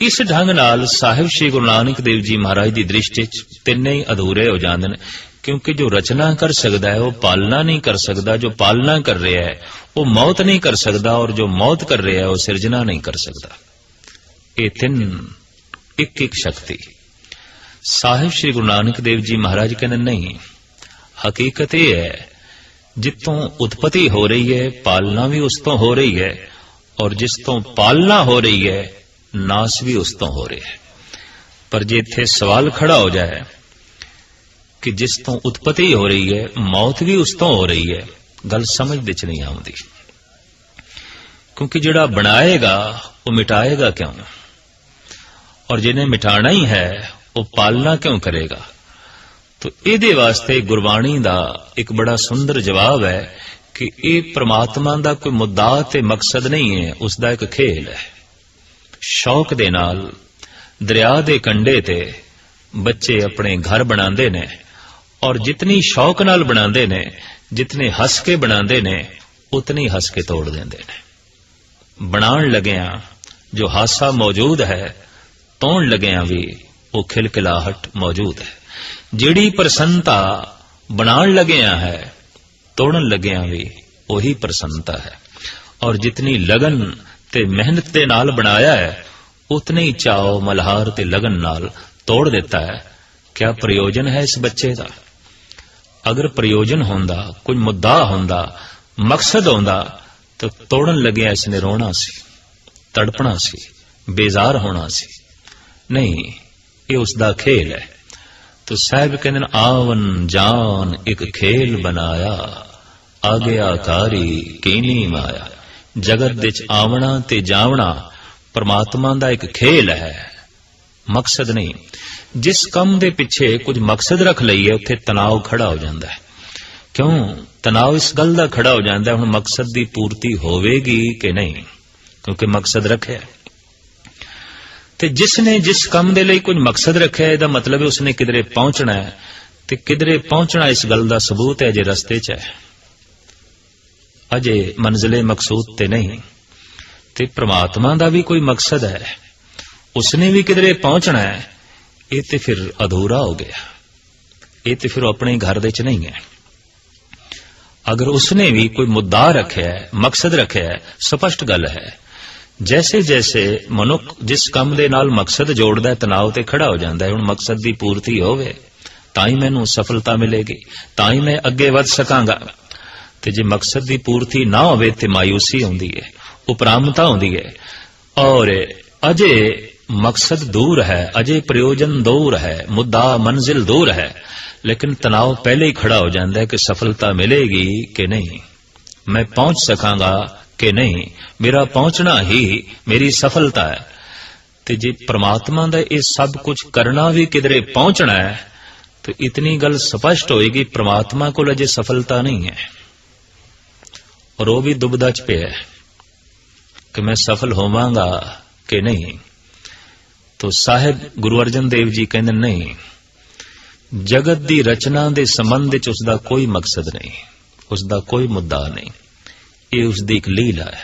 ਇਸ ਢੰਗ ਨਾਲ ਸਾਹਿਬ ਸ੍ਰੀ ਗੁਰੂ ਨਾਨਕ ਦੇਵ ਜੀ ਮਹਾਰਾਜ ਦੀ ਦ੍ਰਿਸ਼ਟੀ 'ਚ ਤਿੰਨੇ ਹੀ ਅਧੂਰੇ ਹੋ ਜਾਂਦੇ ਨੇ, ਕਿਉਂਕਿ ਜੋ ਰਚਨਾ ਕਰ ਸਕਦਾ ਹੈ, ਉਹ ਪਾਲਣਾ ਨਹੀਂ ਕਰ ਸਕਦਾ। ਜੋ ਪਾਲਣਾ ਕਰ ਰਿਹਾ ਹੈ, ਉਹ ਮੌਤ ਨਹੀਂ ਕਰ ਸਕਦਾ ਔਰ ਜੋ ਮੌਤ ਕਰ ਰਿਹਾ ਹੈ, ਉਹ ਸਿਰਜਣਾ ਨਹੀਂ ਕਰ ਸਕਦਾ। ਇਹ ਤਿੰਨ ਇੱਕ ਇੱਕ ਸ਼ਕਤੀ। ਸਾਹਿਬ ਸ੍ਰੀ ਗੁਰੂ ਨਾਨਕ ਦੇਵ ਜੀ ਮਹਾਰਾਜ ਕਹਿੰਦੇ ਨਹੀਂ, ਹਕੀਕਤ ਇਹ ਹੈ ਜਿੱਤੋਂ ਉਤਪਤੀ ਹੋ ਰਹੀ ਹੈ, ਪਾਲਣਾ ਵੀ ਉਸ ਤੋਂ ਹੋ ਰਹੀ ਹੈ, ਔਰ ਜਿਸ ਤੋਂ ਪਾਲਣਾ ਹੋ ਰਹੀ ਹੈ, ਨਾਸ ਵੀ ਉਸ ਤੋਂ ਹੋ ਰਿਹਾ ਹੈ। ਪਰ ਜੇ ਇੱਥੇ ਸਵਾਲ ਖੜਾ ਹੋ ਜਾਏ ਕਿ ਜਿਸ ਤੋਂ ਉਤਪਤੀ ਹੋ ਰਹੀ ਹੈ, ਮੌਤ ਵੀ ਉਸ ਤੋਂ ਹੋ ਰਹੀ ਹੈ, ਗੱਲ ਸਮਝ ਵਿੱਚ ਨਹੀਂ ਆਉਂਦੀ। ਕਿਉਂਕਿ ਜਿਹੜਾ ਬਣਾਏਗਾ, ਉਹ ਮਿਟਾਏਗਾ ਕਿਉਂ? ਔਰ ਜਿਹਨੇ ਮਿਟਾਣਾ ਹੀ ਹੈ ਉਹ ਪਾਲਣਾ ਕਿਉਂ ਕਰੇਗਾ? ਤੋ ਇਹਦੇ ਵਾਸਤੇ ਗੁਰਬਾਣੀ ਦਾ ਇੱਕ ਬੜਾ ਸੁੰਦਰ ਜਵਾਬ ਹੈ ਕਿ ਇਹ ਪ੍ਰਮਾਤਮਾ ਦਾ ਕੋਈ ਮੁੱਦਾ ਤੇ ਮਕਸਦ ਨਹੀਂ ਹੈ, ਉਸ ਦਾ ਇੱਕ ਖੇਲ ਹੈ। ਸ਼ੌਕ ਦੇ ਨਾਲ ਦਰਿਆ ਦੇ ਕੰਢੇ ਤੇ ਬੱਚੇ ਆਪਣੇ ਘਰ ਬਣਾਉਂਦੇ ਨੇ ਔਰ ਜਿਤਨੀ ਸ਼ੌਕ ਨਾਲ ਬਣਾਉਂਦੇ ਨੇ, ਜਿਤਨੇ ਹੱਸ ਕੇ ਬਣਾਉਂਦੇ ਨੇ, ਉਤਨੀ ਹੱਸ ਕੇ ਤੋੜ ਦਿੰਦੇ ਨੇ। ਬਣਾਉਣ ਲੱਗਿਆਂ ਜੋ ਹਾਸਾ ਮੌਜੂਦ ਹੈ, ਤੋਣ ਲੱਗਿਆਂ ਵੀ ਉਹ ਖਿਲਖਿਲਾਹਟ ਮੌਜੂਦ ਹੈ। ਜਿਹੜੀ ਪ੍ਰਸੰਨਤਾ ਬਣਾਉਣ ਲੱਗਿਆਂ ਹੈ, ਤੋੜਨ ਲੱਗਿਆਂ ਵੀ ਉਹੀ ਪ੍ਰਸੰਨਤਾ ਹੈ। ਔਰ ਜਿਤਨੀ ਲਗਨ ਤੇ ਮਿਹਨਤ ਦੇ ਨਾਲ ਬਣਾਇਆ ਹੈ, ਉਤਨੇ ਹੀ ਚਾਓ ਮਲਹਾਰ ਤੇ ਲਗਨ ਨਾਲ ਤੋੜ ਦਿੱਤਾ ਹੈ। ਕਿਆ ਪ੍ਰਯੋਜਨ ਹੈ ਇਸ ਬੱਚੇ ਦਾ? ਅਗਰ ਪ੍ਰਯੋਜਨ ਹੁੰਦਾ, ਕੋਈ ਮੁੱਦਾ ਹੁੰਦਾ, ਮਕਸਦ ਹੁੰਦਾ, ਤਾਂ ਤੋੜਨ ਲੱਗਿਆ ਇਸ ਨੇ ਰੋਣਾ ਸੀ, ਤੜਪਣਾ ਸੀ, ਬੇਜ਼ਾਰ ਹੋਣਾ ਸੀ। ਨਹੀਂ ਇਹ ਉਸ ਦਾ ਖੇਲ ਹੈ। ਤੋ ਸਾਹਿਬ ਕਹਿੰਦੇ ਨੇ, ਆਵਨ ਜਾਨ ਇੱਕ ਖੇਲ ਬਣਾਇਆ ਆਗਿਆਕਾਰੀ ਕੀਨੀ ਮਾਇਆ। ਜਗਤ ਵਿੱਚ ਆਵਣਾ ਤੇ ਜਾਵਣਾ ਪਰਮਾਤਮਾ ਦਾ ਇੱਕ ਖੇਲ ਹੈ। ਮਕਸਦ ਨਹੀਂ। ਜਿਸ ਕੰਮ ਦੇ ਪਿੱਛੇ ਕੁਝ ਮਕਸਦ ਰੱਖ ਲਈਏ, ਉੱਥੇ ਤਣਾਅ ਖੜਾ ਹੋ ਜਾਂਦਾ ਹੈ। ਕਿਉਂ? ਤਣਾਅ ਇਸ ਗੱਲ ਦਾ ਖੜਾ ਹੋ ਜਾਂਦਾ ਹੁਣ ਮਕਸਦ ਦੀ ਪੂਰਤੀ ਹੋਵੇਗੀ ਕਿ ਨਹੀਂ? ਕਿਉਂਕਿ ਮਕਸਦ ਰੱਖਿਆ ਤੇ ਜਿਸ ਨੇ ਜਿਸ ਕੰਮ ਦੇ ਲਈ ਕੋਈ ਮਕਸਦ ਰੱਖਿਆ, ਇਹਦਾ ਮਤਲਬ ਹੈ ਉਸਨੇ ਕਿਧਰੇ ਪਹੁੰਚਣਾ ਹੈ ਤੇ ਕਿਧਰੇ ਪਹੁੰਚਣਾ ਇਸ ਗੱਲ ਦਾ ਸਬੂਤ ਹੈ ਜੇ ਰਸਤੇ 'ਚ ਹੈ। ਅਜੇ ਮੰਜ਼ਲੇ ਮਕਸੂਦ ਤੇ ਨਹੀਂ। ਤੇ ਪ੍ਰਮਾਤਮਾ ਦਾ ਵੀ ਕੋਈ ਮਕਸਦ ਹੈ, ਉਸਨੇ ਵੀ ਕਿਧਰੇ ਪਹੁੰਚਣਾ ਹੈ, ਇਹ ਤੇ ਫਿਰ ਅਧੂਰਾ ਹੋ ਗਿਆ। ਇਹ ਤੇ ਫਿਰ ਉਹ ਆਪਣੇ ਘਰ ਦੇ 'ਚ ਨਹੀਂ ਹੈ। ਅਗਰ ਉਸਨੇ ਵੀ ਕੋਈ ਮੁੱਦਾ ਰੱਖਿਆ ਹੈ, ਮਕਸਦ ਰੱਖਿਆ ਹੈ, ਸਪਸ਼ਟ ਗੱਲ ਹੈ ਜੈਸੇ ਜੈਸੇ ਮਨੁੱਖ ਜਿਸ ਕੰਮ ਦੇ ਨਾਲ ਮਕਸਦ ਜੋੜਦਾ ਹੈ, ਤਣਾਅ ਤੇ ਖੜਾ ਹੋ ਜਾਂਦਾ ਹੈ, ਹੁਣ ਮਕਸਦ ਦੀ ਪੂਰਤੀ ਹੋਵੇ, ਤਾਂ ਹੀ ਮੈਨੂੰ ਸਫਲਤਾ ਮਿਲੇਗੀ, ਤਾਂ ਹੀ ਮੈਂ ਅੱਗੇ ਵਧ ਸਕਾਂਗਾ। ਤੇ ਜੇ ਮਕਸਦ ਦੀ ਪੂਰਤੀ ਨਾ ਹੋਵੇ, ਤੇ ਮਾਇੂਸੀ ਆਉਂਦੀ ਹੈ, ਉਪਰਾਮਤਾ ਆਉਂਦੀ ਹੈ। ਔਰ ਅਜੇ ਮਕਸਦ ਦੂਰ ਹੈ, ਅਜੇ ਪ੍ਰਯੋਜਨ ਦੂਰ ਹੈ, ਮੁੱਦਾ ਮੰਜ਼ਿਲ ਦੂਰ ਹੈ, ਲੇਕਿਨ ਤਣਾਅ ਪਹਿਲੇ ਹੀ ਖੜਾ ਹੋ ਜਾਂਦਾ ਹੈ ਕਿ ਸਫਲਤਾ ਮਿਲੇਗੀ ਕਿ ਨਹੀਂ। ਮੈਂ ਪਹੁੰਚ ਸਕਾਂਗਾ ਕਿ ਨਹੀਂ, ਮੇਰਾ ਪਹੁੰਚਣਾ ਹੀ ਮੇਰੀ ਸਫਲਤਾ ਹੈ। ਤੇ ਜੇ ਪ੍ਰਮਾਤਮਾ ਦਾ ਇਹ ਸਭ ਕੁਝ ਕਰਨਾ ਵੀ ਕਿਧਰੇ ਪਹੁੰਚਣਾ ਹੈ, ਤਾਂ ਇਤਨੀ ਗੱਲ ਸਪਸ਼ਟ ਹੋਏਗੀ, ਪ੍ਰਮਾਤਮਾ ਕੋਲ ਅਜੇ ਸਫਲਤਾ ਨਹੀਂ ਹੈ। ਔਰ ਉਹ ਵੀ ਦੁਬਦਾ ਚ ਪਿਆ ਹੈ ਕਿ ਮੈਂ ਸਫਲ ਹੋਵਾਂਗਾ ਕਿ ਨਹੀਂ। ਤੋ ਸਾਹਿਬ ਗੁਰੂ ਅਰਜਨ ਦੇਵ ਜੀ ਕਹਿੰਦੇ ਨਹੀਂ, ਜਗਤ ਦੀ ਰਚਨਾ ਦੇ ਸੰਬੰਧ ਵਿੱਚ ਉਸ ਦਾ ਕੋਈ ਮਕਸਦ ਨਹੀਂ ਉਸ ਦਾ ਕੋਈ ਮੁੱਦਾ ਨਹੀਂ। ਇਹ ਉਸ ਦੀ ਇੱਕ ਲੀਲਾ ਹੈ।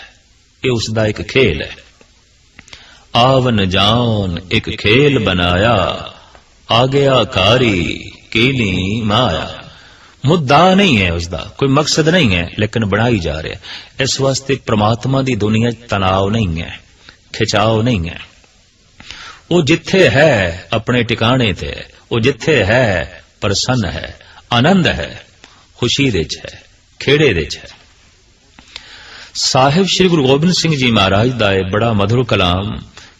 ਇਹ ਉਸ ਦਾ ਇੱਕ ਖੇਲ ਹੈ। ਆਵਨ ਜਾਨ ਇੱਕ ਖੇਲ ਬਣਾਇਆ ਆਗਿਆਕਾਰੀ ਕੀਨੀ ਮਾਇਆ। ਮੁੱਦਾ ਨਹੀਂ ਹੈ ਉਸ ਦਾ ਕੋਈ ਮਕਸਦ ਨਹੀਂ ਹੈ, ਲੇਕਿਨ ਬਣਾਈ ਜਾ ਰਿਹਾ। ਇਸ ਵਾਸਤੇ ਪ੍ਰਮਾਤਮਾ ਦੀ ਦੁਨੀਆ 'ਚ ਤਣਾਅ ਨਹੀਂ ਹੈ, ਖਿਚਾਓ ਨਹੀਂ ਹੈ। ਉਹ ਜਿੱਥੇ ਹੈ, ਆਪਣੇ ਟਿਕਾਣੇ ਤੇ ਹੈ। ਉਹ ਜਿੱਥੇ ਹੈ, ਪ੍ਰਸੰਨ ਹੈ, ਆਨੰਦ ਹੈ, ਖੁਸ਼ੀ ਦੇ 'ਚ ਹੈ, ਖੇੜੇ ਦੇ 'ਚ ਹੈ। ਸਾਹਿਬ ਸ੍ਰੀ ਗੁਰੂ ਗੋਬਿੰਦ ਸਿੰਘ ਜੀ ਮਹਾਰਾਜ ਦਾ ਇਹ ਬੜਾ ਮਧੁਰ ਕਲਾਮ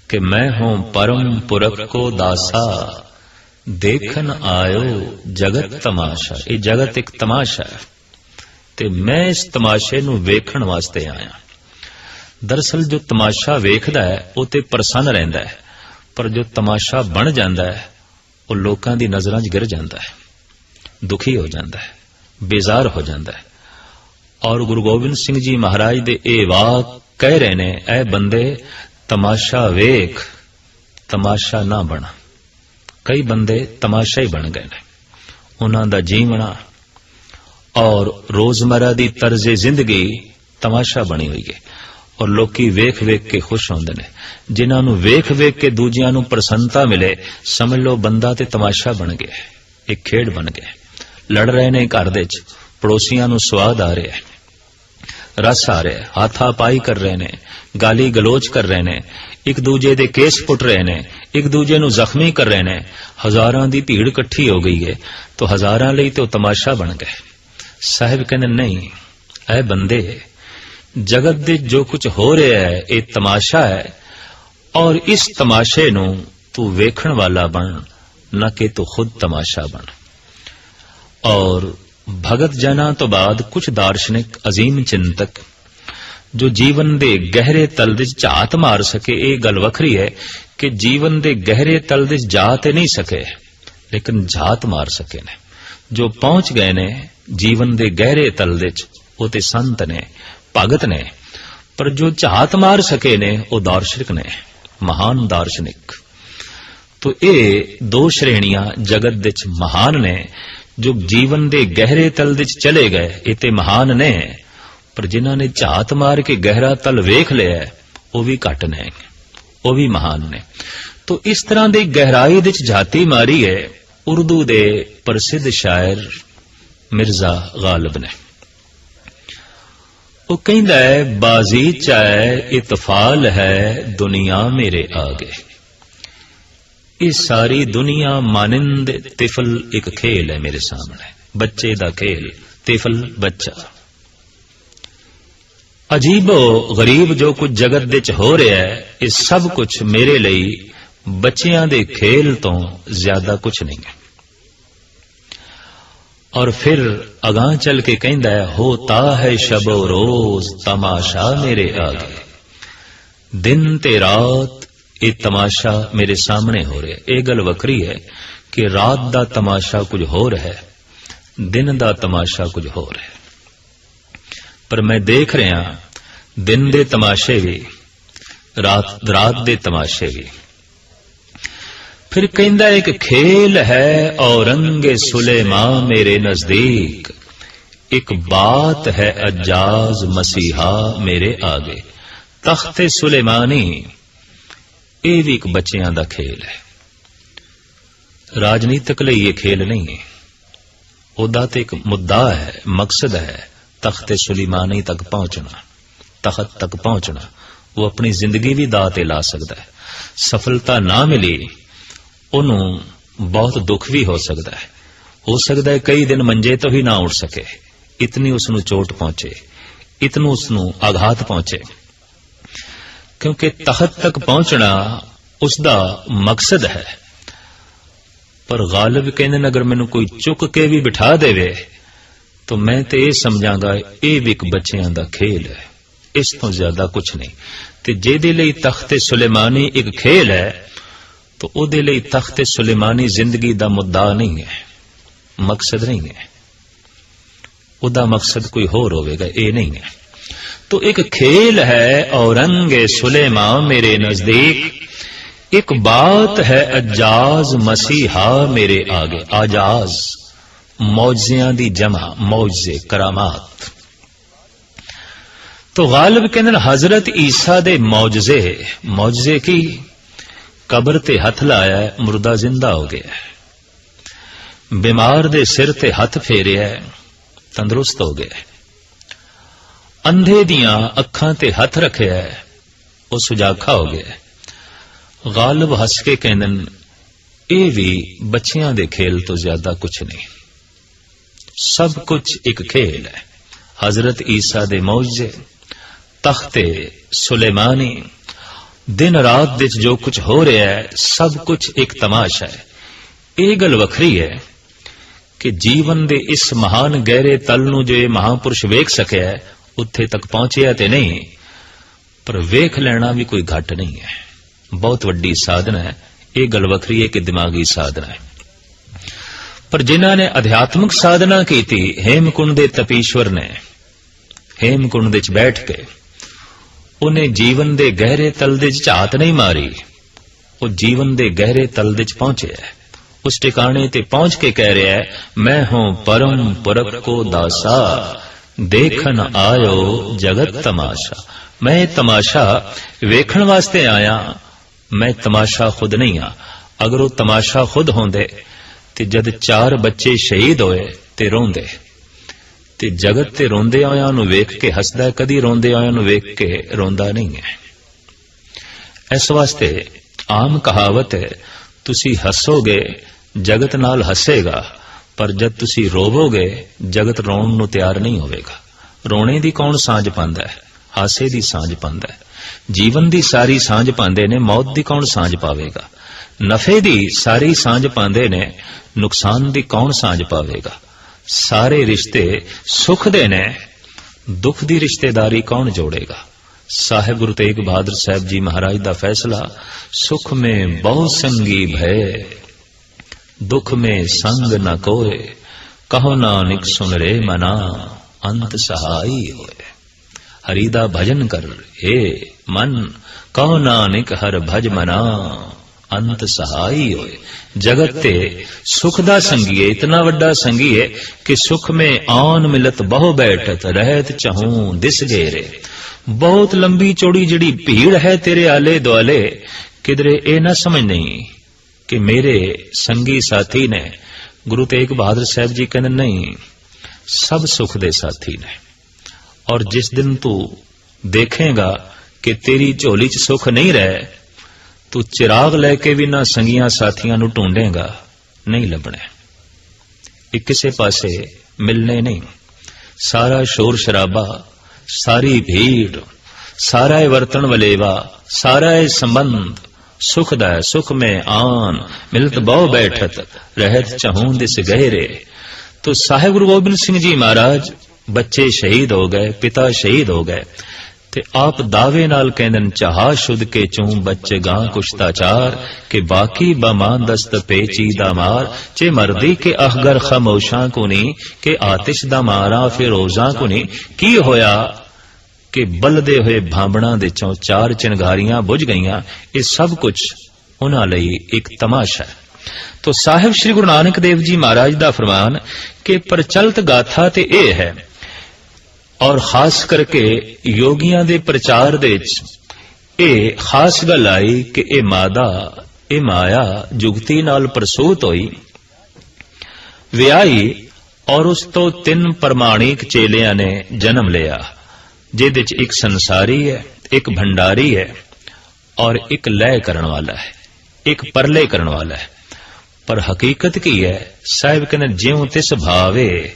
ਕਿ ਮੈਂ ਹੂੰ ਪਰਮ ਪੁਰਖ ਕੋ ਦਾਸਾ ਦੇਖਣ ਆਇਓ ਜਗਤ ਤਮਾਸ਼ਾ। ਇਹ ਜਗਤ ਇੱਕ ਤਮਾਸ਼ਾ ਹੈ ਤੇ ਮੈਂ ਇਸ ਤਮਾਸ਼ੇ ਨੂੰ ਵੇਖਣ ਵਾਸਤੇ ਆਇਆ। ਦਰਸਲ ਜੋ ਤਮਾਸ਼ਾ ਵੇਖਦਾ ਹੈ, ਉਹ ਤੇ ਪ੍ਰਸੰਨ ਰਹਿੰਦਾ ਹੈ, ਪਰ ਜੋ ਤਮਾਸ਼ਾ ਬਣ ਜਾਂਦਾ ਹੈ, ਉਹ ਲੋਕਾਂ ਦੀ ਨਜ਼ਰਾਂ 'ਚ ਗਿਰ ਜਾਂਦਾ ਹੈ, ਦੁਖੀ ਹੋ ਜਾਂਦਾ ਹੈ, ਬੇਜ਼ਾਰ ਹੋ ਜਾਂਦਾ ਹੈ। ਔਰ ਗੁਰੂ ਗੋਬਿੰਦ ਸਿੰਘ ਜੀ ਮਹਾਰਾਜ ਦੇ ਇਹ ਵਾਕ ਕਹਿ ਰਹੇ ਨੇ, ਐ ਬੰਦੇ, ਤਮਾਸ਼ਾ ਵੇਖ, ਤਮਾਸ਼ਾ ਨਾ ਬਣ। ਕਈ ਬੰਦੇ ਤਮਾਸ਼ਾ ਹੀ ਬਣ ਗਏ ਨੇ। ਉਹਨਾਂ ਦਾ ਜੀਵਣਾ ਔਰ ਰੋਜ਼ਮਰਾ ਦੀ ਤਰਜ਼ੇ ਜ਼ਿੰਦਗੀ ਤਮਾਸ਼ਾ ਬਣੀ ਹੋਈ ਹੈ। ਔਰ ਲੋਕੀ ਵੇਖ ਵੇਖ ਕੇ ਖੁਸ਼ ਹੁੰਦੇ ਨੇ। ਜਿਨ੍ਹਾਂ ਨੂੰ ਵੇਖ ਵੇਖ ਕੇ ਦੂਜਿਆਂ ਨੂੰ ਪ੍ਰਸੰਨਤਾ ਮਿਲੇ, ਸਮਝ ਲਓ ਬੰਦਾ ਤੇ ਤਮਾਸ਼ਾ ਬਣ ਗਿਆ ਹੈ। ਇੱਕ ਖੇਡ ਬਣ ਗਿਆ ਲੜ ਰਹੇ ਨੇ ਘਰ ਦੇ ਵਿੱਚ। ਪੜੋਸੀਆਂ ਨੂੰ ਸਵਾਦ ਆ ਰਿਹਾ ਹੈ। ਰਸ ਆ ਰਿਹਾ ਹੈ। ਹਾਥਾ ਪਾਈ ਕਰ ਰਹੇ ਨੇ, ਗਾਲੀ ਗਲੋਚ ਕਰ ਰਹੇ ਨੇ, ਇੱਕ ਦੂਜੇ ਦੇ ਕੇਸ ਪੁੱਟ ਰਹੇ ਨੇ, ਇੱਕ ਦੂਜੇ ਨੂੰ ਜ਼ਖਮੀ ਕਰ ਰਹੇ ਨੇ। ਹਜ਼ਾਰਾਂ ਦੀ ਭੀੜ ਇਕੱਠੀ ਹੋ ਗਈ ਹੈ ਤਾਂ ਹਜ਼ਾਰਾਂ ਲਈ ਤੇ ਉਹ ਤਮਾਸ਼ਾ ਬਣ ਗਏ। ਸਾਹਿਬ ਕਹਿੰਦੇ, ਨਹੀਂ ਐ ਬੰਦੇ, ਜਗਤ ਦੇ ਜੋ ਕੁਝ ਹੋ ਰਿਹਾ ਹੈ, ਇਹ ਤਮਾਸ਼ਾ ਹੈ, ਔਰ ਇਸ ਤਮਾਸ਼ੇ ਨੂੰ ਤੂੰ ਵੇਖਣ ਵਾਲਾ ਬਣ, ਨਾ ਕਿ ਤੂੰ ਖੁਦ ਤਮਾਸ਼ਾ ਬਣ। ਔਰ ਭਗਤ ਜਨਾਂ ਤੋਂ ਬਾਅਦ ਕੁਝ ਦਾਰਸ਼ਨਿਕ ਅਜ਼ੀਮ ਚਿੰਤਕ, ਜੋ ਜੀਵਨ ਦੇ ਗਹਿਰੇ ਤਲ ਵਿੱਚ ਝਾਤ ਮਾਰ ਸਕੇ, ਇਹ ਗੱਲ ਵੱਖਰੀ ਹੈ ਕਿ ਜੀਵਨ ਦੇ ਗਹਿਰੇ ਤਲ ਵਿੱਚ ਜਾ ਤੇ ਨਹੀਂ ਸਕੇ, ਲੇਕਿਨ ਝਾਤ ਮਾਰ ਸਕੇ ਨੇ। ਜੋ ਪਹੁੰਚ ਗਏ ਨੇ, ਜੀਵਨ ਦੇ ਗਹਿਰੇ ਤਲ ਵਿੱਚ, ਉਹ ਤੇ ਸੰਤ ਨੇ, ਭਗਤ ਨੇ। ਪਰ ਜੋ ਝਾਤ ਮਾਰ ਸਕੇ ਨੇ, ਉਹ ਦਾਰਸ਼ਨਿਕ ਨੇ, ਮਹਾਨ ਦਾਰਸ਼ਨਿਕ। ਤੋ ਇਹ ਦੋ ਸ਼੍ਰੇਣੀਆਂ ਜਗਤ ਵਿੱਚ ਮਹਾਨ ਨੇ ਜੋ ਜੀਵਨ ਦੇ ਗਹਿਰੇ ਤਲ ਵਿੱਚ ਚਲੇ ਗਏ ਇਹ ਤੇ ਮਹਾਨ ਨੇ। ਪਰ ਜਿਨ੍ਹਾਂ ਨੇ ਝਾਤ ਮਾਰ ਕੇ ਗਹਿਰਾ ਤਲ ਵੇਖ ਲਿਆ ਹੈ, ਉਹ ਵੀ ਘੱਟ ਨੇ। ਉਹ ਵੀ ਮਹਾਨ ਨੇ। ਤੋ ਇਸ ਤਰ੍ਹਾਂ ਦੀ ਗਹਿਰਾਈ ਵਿੱਚ ਝਾਤੀ ਮਾਰੀ ਹੈ ਉਰਦੂ ਦੇ ਪ੍ਰਸਿੱਧ ਸ਼ਾਇਰ ਮਿਰਜ਼ਾ ਗਾਲਬ ਨੇ। ਉਹ ਕਹਿੰਦਾ ਹੈ ਬਾਜ਼ੀ ਚਾਹੇ ਇਤਫਾਲ ਹੈ ਦੁਨੀਆ ਮੇਰੇ ਆਗੇ। ਇਹ ਸਾਰੀ ਦੁਨੀਆ ਮਾਨਿੰਦ ਤਿਫਲ ਇੱਕ ਖੇਲ ਹੈ ਮੇਰੇ ਸਾਹਮਣੇ। ਬੱਚੇ ਦਾ ਖੇਲ, ਤਿਫਲ ਬੱਚਾ। ਅਜੀਬੋ ਗਰੀਬ ਜੋ ਕੁਝ ਜਗਤ ਵਿੱਚ ਹੋ ਰਿਹਾ ਹੈ, ਇਹ ਸਭ ਕੁਝ ਮੇਰੇ ਲਈ ਬੱਚਿਆਂ ਦੇ ਖੇਲ ਤੋਂ ਜ਼ਿਆਦਾ ਕੁਝ ਨਹੀਂ ਹੈ। ਔਰ ਫਿਰ ਅਗਾਹ ਚੱਲ ਕੇ ਕਹਿੰਦਾ ਹੈ ਹੋਤਾ ਹੈ ਸ਼ਬੋ ਰੋਜ਼ ਤਮਾਸ਼ਾ ਮੇਰੇ ਆਗੇ। ਦਿਨ ਤੇ ਰਾਤ ਇਹ ਤਮਾਸ਼ਾ ਮੇਰੇ ਸਾਹਮਣੇ ਹੋ ਰਿਹਾ ਇਹ ਗੱਲ ਵੱਖਰੀ ਹੈ ਕਿ ਰਾਤ ਦਾ ਤਮਾਸ਼ਾ ਕੁਝ ਹੋਰ ਹੈ, ਦਿਨ ਦਾ ਤਮਾਸ਼ਾ ਕੁਝ ਹੋਰ ਹੈ। ਪਰ ਮੈਂ ਦੇਖ ਰਿਹਾ ਦਿਨ ਦੇ ਤਮਾਸ਼ੇ ਵੀ, ਰਾਤ ਰਾਤ ਦੇ ਤਮਾਸ਼ੇ ਵੀ। ਫਿਰ ਕਹਿੰਦਾ ਇੱਕ ਖੇਲ ਹੈ, ਔਰੰਗੇ ਸੁਲੇਮਾ ਮੇਰੇ ਨਜ਼ਦੀਕ। ਇੱਕ ਬਾਤ ਹੈ ਅਜਾਜ਼ ਮਸੀਹਾ ਮੇਰੇ ਆਗੇ। ਤਖਤੇ ਸੁਲੇਮਾਨੀ ਇਹ ਵੀ ਇੱਕ ਬੱਚਿਆਂ ਦਾ ਖੇਲ ਹੈ। ਰਾਜਨੀਤਿਕ ਲਈ ਇਹ ਖੇਲ ਨਹੀਂ ਹੈ। ਉਹਦਾ ਤੇ ਇੱਕ ਮੁੱਦਾ ਹੈ, ਮਕਸਦ ਹੈ, ਤਖ਼ਤ ਸੁਲੀਮਾਨੀ ਤੱਕ ਪਹੁੰਚਣਾ, ਤਖਤ ਤੱਕ ਪਹੁੰਚਣਾ। ਉਹ ਆਪਣੀ ਜ਼ਿੰਦਗੀ ਵੀ ਦਾਅ ਤੇ ਲਾ ਸਕਦਾ ਹੈ। ਸਫਲਤਾ ਨਾ ਮਿਲੀ, ਉਹਨੂੰ ਬਹੁਤ ਦੁੱਖ ਵੀ ਹੋ ਸਕਦਾ ਹੈ। ਹੋ ਸਕਦਾ ਹੈ ਕਈ ਦਿਨ ਮੰਜੇ ਤੋਂ ਹੀ ਨਾ ਉੱਠ ਸਕੇ। ਇਤਨੀ ਉਸ ਨੂੰ ਚੋਟ ਪਹੁੰਚੇ, ਇਤਨੂੰ ਉਸ ਨੂੰ ਆਘਾਤ ਪਹੁੰਚੇ। ਕਿਉਂਕਿ ਤਖਤ ਤੱਕ ਪਹੁੰਚਣਾ ਉਸ ਦਾ ਮਕਸਦ ਹੈ। ਪਰ ਗਾਲਬ ਕਹਿੰਦੇ ਨੇ, ਅਗਰ ਮੈਨੂੰ ਕੋਈ ਚੁੱਕ ਕੇ ਵੀ ਬਿਠਾ ਦੇਵੇ, ਤਾਂ ਮੈਂ ਤੇ ਇਹ ਸਮਝਾਂਗਾ, ਇਹ ਵੀ ਇੱਕ ਬੱਚਿਆਂ ਦਾ ਖੇਲ ਹੈ। ਇਸ ਤੋਂ ਜ਼ਿਆਦਾ ਕੁਝ ਨਹੀਂ। ਤੇ ਜਿਹਦੇ ਲਈ ਤਖਤ ਸੁਲੇਮਾਨੀ ਇੱਕ ਖੇਲ ਹੈ, ਤਾਂ ਉਹਦੇ ਲਈ ਤਖਤ ਸੁਲੇਮਾਨੀ ਜ਼ਿੰਦਗੀ ਦਾ ਮੁੱਦਾ ਨਹੀਂ ਹੈ, ਮਕਸਦ ਨਹੀਂ ਹੈ। ਉਹਦਾ ਮਕਸਦ ਕੋਈ ਹੋਰ ਹੋਵੇਗਾ, ਇਹ ਨਹੀਂ ਹੈ। تو ایک کھیل ہے اورنگ سلیما میرے نزدیک۔ ایک بات ہے اجاز مسیحا میرے آگے۔ آجاز موجزیاں دی جمع موجزے کرامات۔ تو غالب کے اندر حضرت عیسیٰ دے موجزے موجزے کی؟ قبر تے ہتھ لایا ہے، مردہ زندہ ہو گیا ہے۔ بیمار دے سر تے ہتھ پھیرے ہے، تندرست ہو گیا ہے۔ ਅੰਧੇ ਦੀਆਂ ਅੱਖਾਂ ਤੇ ਹੱਥ ਰੱਖਿਆ ਉਹ ਸੁਜਾਖਾ ਹੋ ਗਿਆ ਗਾਲਬ ਗਾਲਿਬ ਹੱਸ ਕੇ ਕਹਿੰਦੇ ਇਹ ਵੀ ਬੱਚਿਆਂ ਦੇ ਖੇਲ ਤੋਂ ਜ਼ਿਆਦਾ ਕੁਝ ਨਹੀਂ। ਸਭ ਕੁਝ ਇੱਕ ਖੇਲ ਹੈ। ਹਜ਼ਰਤ ਈਸਾ ਦੇ ਮੌਜੇ ਤਖਤੇ ਸੁਲੇਮਾਨੀ, ਦਿਨ ਰਾਤ ਦੇ ਜੋ ਕੁਝ ਹੋ ਰਿਹਾ ਹੈ, ਸਭ ਕੁਝ ਇੱਕ ਤਮਾਸ਼ਾ ਹੈ। ਇਹ ਗੱਲ ਵੱਖਰੀ ਹੈ ਕਿ ਜੀਵਨ ਦੇ ਇਸ ਮਹਾਨ ਗਹਿਰੇ ਤਲ ਨੂੰ ਜੋ ਮਹਾਪੁਰਸ਼ ਵੇਖ ਸਕਿਆ ਉੱਥੇ ਤੱਕ ਪਹੁੰਚਿਆ ਤੇ ਨਹੀਂ, ਪਰ ਵੇਖ ਲੈਣਾ ਵੀ ਕੋਈ ਘੱਟ ਨਹੀਂ ਹੈ। ਬਹੁਤ ਵੱਡੀ ਸਾਧਨਾ ਹੈ। ਇਹ ਗੱਲ ਵੱਖਰੀ ਹੈ ਕਿ ਦਿਮਾਗੀ ਸਾਧਨਾ ਹੈ। ਪਰ ਜਿਨ੍ਹਾਂ ਨੇ ਅਧਿਆਤਮਿਕ ਸਾਧਨਾ ਕੀਤੀ, ਹੇਮਕੁੰਡ ਦੇ ਤਪੀਸ਼ਵਰ ਨੇ। ਹੇਮਕੁੰਡ ਦੇ ਚ ਬੈਠ ਕੇ ਉਹਨੇ ਜੀਵਨ ਦੇ ਗਹਿਰੇ ਤਲ ਦੇ ਚ ਝਾਤ ਨਹੀਂ ਮਾਰੀ। ਉਹ ਜੀਵਨ ਦੇ ਗਹਿਰੇ ਤਲ ਦੇ ਚ ਪਹੁੰਚਿਆ ਉਸ ਟਿਕਾਣੇ ਤੇ ਪਹੁੰਚ ਕੇ ਕਹਿ ਰਿਹਾ ਹੈ, ਮੈਂ ਹਾਂ ਪਰਮ ਪੁਰਖ ਕੋ ਦਾਸਾ। ਦੇਖਣ ਆਇਓ ਜਗਤ ਤਮਾਸ਼ਾ। ਮੈਂ ਤਮਾਸ਼ਾ ਵੇਖਣ ਵਾਸਤੇ ਆਇਆ। ਮੈਂ ਤਮਾਸ਼ਾ ਖੁਦ ਨਹੀਂ ਆ ਅਗਰ ਉਹ ਤਮਾਸ਼ਾ ਖੁਦ ਹੁੰਦੇ, ਤੇ ਜਦ ਚਾਰ ਬੱਚੇ ਸ਼ਹੀਦ ਹੋਏ ਤੇ ਰੋਂਦੇ। ਤੇ ਜਗਤ ਤੇ ਰੋਂਦੇ ਆਇਆਂ ਨੂੰ ਵੇਖ ਕੇ ਹੱਸਦਾ ਕਦੀ ਰੋਂਦੇ ਆਇਆਂ ਨੂੰ ਵੇਖ ਕੇ ਰੋਂਦਾ ਨਹੀਂ ਹੈ। ਇਸ ਵਾਸਤੇ ਆਮ ਕਹਾਵਤ ਹੈ, ਤੁਸੀਂ ਹੱਸੋਗੇ, ਜਗਤ ਨਾਲ ਹੱਸੇਗਾ। ਪਰ ਜਦ ਤੁਸੀਂ ਰੋਵੋਗੇ, ਜਗਤ ਰੋਣ ਨੂੰ ਤਿਆਰ ਨਹੀਂ ਹੋਵੇਗਾ। ਰੋਣੇ ਦੀ ਕੌਣ ਸਾਂਝ ਪਾਉਂਦਾ ਹੈ? ਹਾਸੇ ਦੀ ਸਾਂਝ ਪਾਉਂਦਾ ਹੈ। ਜੀਵਨ ਦੀ ਸਾਰੀ ਸਾਂਝ ਪਾਉਂਦੇ ਨੇ, ਮੌਤ ਦੀ ਕੌਣ ਸਾਂਝ ਪਾਵੇਗਾ? ਨਫੇ ਦੀ ਸਾਰੀ ਸਾਂਝ ਪਾਉਂਦੇ ਨੇ, ਨੁਕਸਾਨ ਦੀ ਕੌਣ ਸਾਂਝ ਪਾਵੇਗਾ? ਸਾਰੇ ਰਿਸ਼ਤੇ ਸੁਖ ਦੇ ਨੇ, ਦੁੱਖ ਦੀ ਰਿਸ਼ਤੇਦਾਰੀ ਕੌਣ ਜੋੜੇਗਾ? ਸਾਹਿਬ ਗੁਰੂ ਤੇਗ ਬਹਾਦਰ ਸਾਹਿਬ ਜੀ ਮਹਾਰਾਜ ਦਾ ਫੈਸਲਾ, ਸੁਖ ਮੇ ਬਹੁ ਸੰਗੀ ਭੈ ਦੁਖ ਮੇ ਸੰਗ ਨ ਕੋਏ, ਕਹੋ ਨਾਨਕ ਸੁਨ ਰੇ ਮਨਾ, ਅੰਤ ਸਹਾਈ ਹੋਏ। ਹਰੀ ਦਾ ਭਜਨ ਕਰ ਏ ਮਨ, ਕਹੋ ਨਾਨਕ ਹਰ ਭਜ ਮਨਾ, ਅੰਤ ਸਹਾਈ ਹੋਏ। ਜਗਤ ਤੇ ਸੁਖ ਦਾ ਸੰਗੀ ਹੈ ਇਤਨਾ ਵੱਡਾ ਸੰਗੀ ਹੈ ਕਿ ਸੁਖ ਮੇ ਆਨ ਮਿਲਤ ਬਹੁ ਬੈਠਤ ਰਹਿਤ ਚਾਹੂੰ ਦਿਸ ਗੇਰੇ। ਬਹੁਤ ਲੰਬੀ ਚੌੜੀ ਜਿਹੜੀ ਭੀੜ ਹੈ ਤੇਰੇ ਆਲੇ ਦੁਆਲੇ, ਕਿਧਰੇ ਇਹ ਨਾ ਸਮਝ ਨਹੀਂ ਕਿ ਮੇਰੇ ਸੰਗੀ ਸਾਥੀ ਨੇ, ਗੁਰੂ ਤੇਗ ਬਹਾਦਰ ਸਾਹਿਬ ਜੀ ਕਹਿੰਦੇ, ਨਹੀਂ, ਸਭ ਸੁਖ ਦੇ ਸਾਥੀ ਨੇ। ਔਰ ਜਿਸ ਦਿਨ ਤੂੰ ਦੇਖੇਗਾ ਕਿ ਤੇਰੀ ਝੋਲੀ 'ਚ ਸੁਖ ਨਹੀਂ ਰਹਿ, ਤੂੰ ਚਿਰਾਗ ਲੈ ਕੇ ਵੀ ਨਾ ਸੰਗੀਆਂ ਸਾਥੀਆਂ ਨੂੰ ਢੂੰਡੇਗਾ, ਨਹੀਂ ਲੱਭਣਾ। ਇਹ ਕਿਸੇ ਪਾਸੇ ਮਿਲਨੇ ਨਹੀਂ। ਸਾਰਾ ਸ਼ੋਰ ਸ਼ਰਾਬਾ, ਸਾਰੀ ਭੀੜ, ਸਾਰਾ ਇਹ ਵਰਤਣ ਵਲੇਵਾ, ਸਾਰਾ ਇਹ ਸੰਬੰਧ ਸੁਖ ਦਾ ਹੈ, ਸੁਖ ਮੈਂ ਆਨ ਮਿਲਤ ਬਹੁ ਬੈਠਤ ਰਹਿਤ ਚਾਹੂੰ ਦਿਸ ਗਹਿਰੇ तो साहेब गुरु गोबिंद सिंह जी महाराज ਬੱਚੇ ਸ਼ਹੀਦ ਹੋ ਗਏ ਪਿਤਾ ਸ਼ਹੀਦ ਹੋ ਗਏ ਤੇ ਆਪ ਦਾਵੇ ਨਾਲ ਕਹਿੰਦੇ ਨੇ ਚਾਹਾ ਸ਼ੁੱਧ ਕੇ ਚੂੰ ਬੱਚੇ ਗਾਂ ਕੁਸ਼ਤਾਚਾਰ ਕਿ ਬਾਕੀ ਬਮਾਨ ਦਸਤ ਪੇਚੀ ਦਾ ਮਾਰ ਚੇ ਮਰਦੀ ਕੇ ਅਹਗਰ ਖਮੋਸ਼ਾਂ ਕੋ ਨਹੀਂ ਕਿ ਆਤਿਸ਼ ਦਾ ਮਾਰਾ ਫਿਰੋਜ਼ਾਂ ਕੋ ਨਹੀਂ ਕੀ ਹੋਇਆ ਕਿ ਬਲਦੇ ਹੋਏ ਭਾਂਬਣਾ ਦੇ ਚੋਂ ਚਾਰ ਚਿੰਗਾਰੀਆਂ ਬੁਝ ਗਈਆਂ, ਇਹ ਸਭ ਕੁਝ ਉਹਨਾਂ ਲਈ ਇੱਕ ਤਮਾਸ਼ਾ ਹੈ। ਤੋ ਸਾਹਿਬ ਸ੍ਰੀ ਗੁਰੂ ਨਾਨਕ ਦੇਵ ਜੀ ਮਹਾਰਾਜ ਦਾ ਫਰਮਾਨ ਕਿ ਪ੍ਰਚਲਿਤ ਗਾਥਾ ਤੇ ਇਹ ਹੈ, ਔਰ ਖਾਸ ਕਰਕੇ ਯੋਗੀਆਂ ਦੇ ਪ੍ਰਚਾਰ ਦੇ ਵਿੱਚ ਇਹ ਖਾਸ ਗੱਲ ਆਈ ਕਿ ਇਹ ਮਾਦਾ, ਇਹ ਮਾਇਆ ਜੁਗਤੀ ਨਾਲ ਪ੍ਰਸੂਤ ਹੋਈ, ਵਿਆਹੀ ਔਰ ਉਸ ਤੋਂ ਤਿੰਨ ਪ੍ਰਮਾਣਿਕ ਚੇਲਿਆਂ ਨੇ ਜਨਮ ਲਿਆ। ਜਿਹਦੇ ਚ ਇੱਕ ਸੰਸਾਰੀ ਹੈ, ਇੱਕ ਭੰਡਾਰੀ ਹੈ ਔਰ ਇੱਕ ਲੈ ਕਰਨ ਵਾਲਾ ਹੈ, ਇੱਕ ਪਰਲੇ ਕਰਨ ਵਾਲਾ ਹੈ। ਪਰ ਹਕੀਕਤ ਕੀ ਹੈ? ਸਾਹਿਬ ਕਹਿੰਦੇ, ਜਿਉ ਤਿਸ ਭਾਵੇ,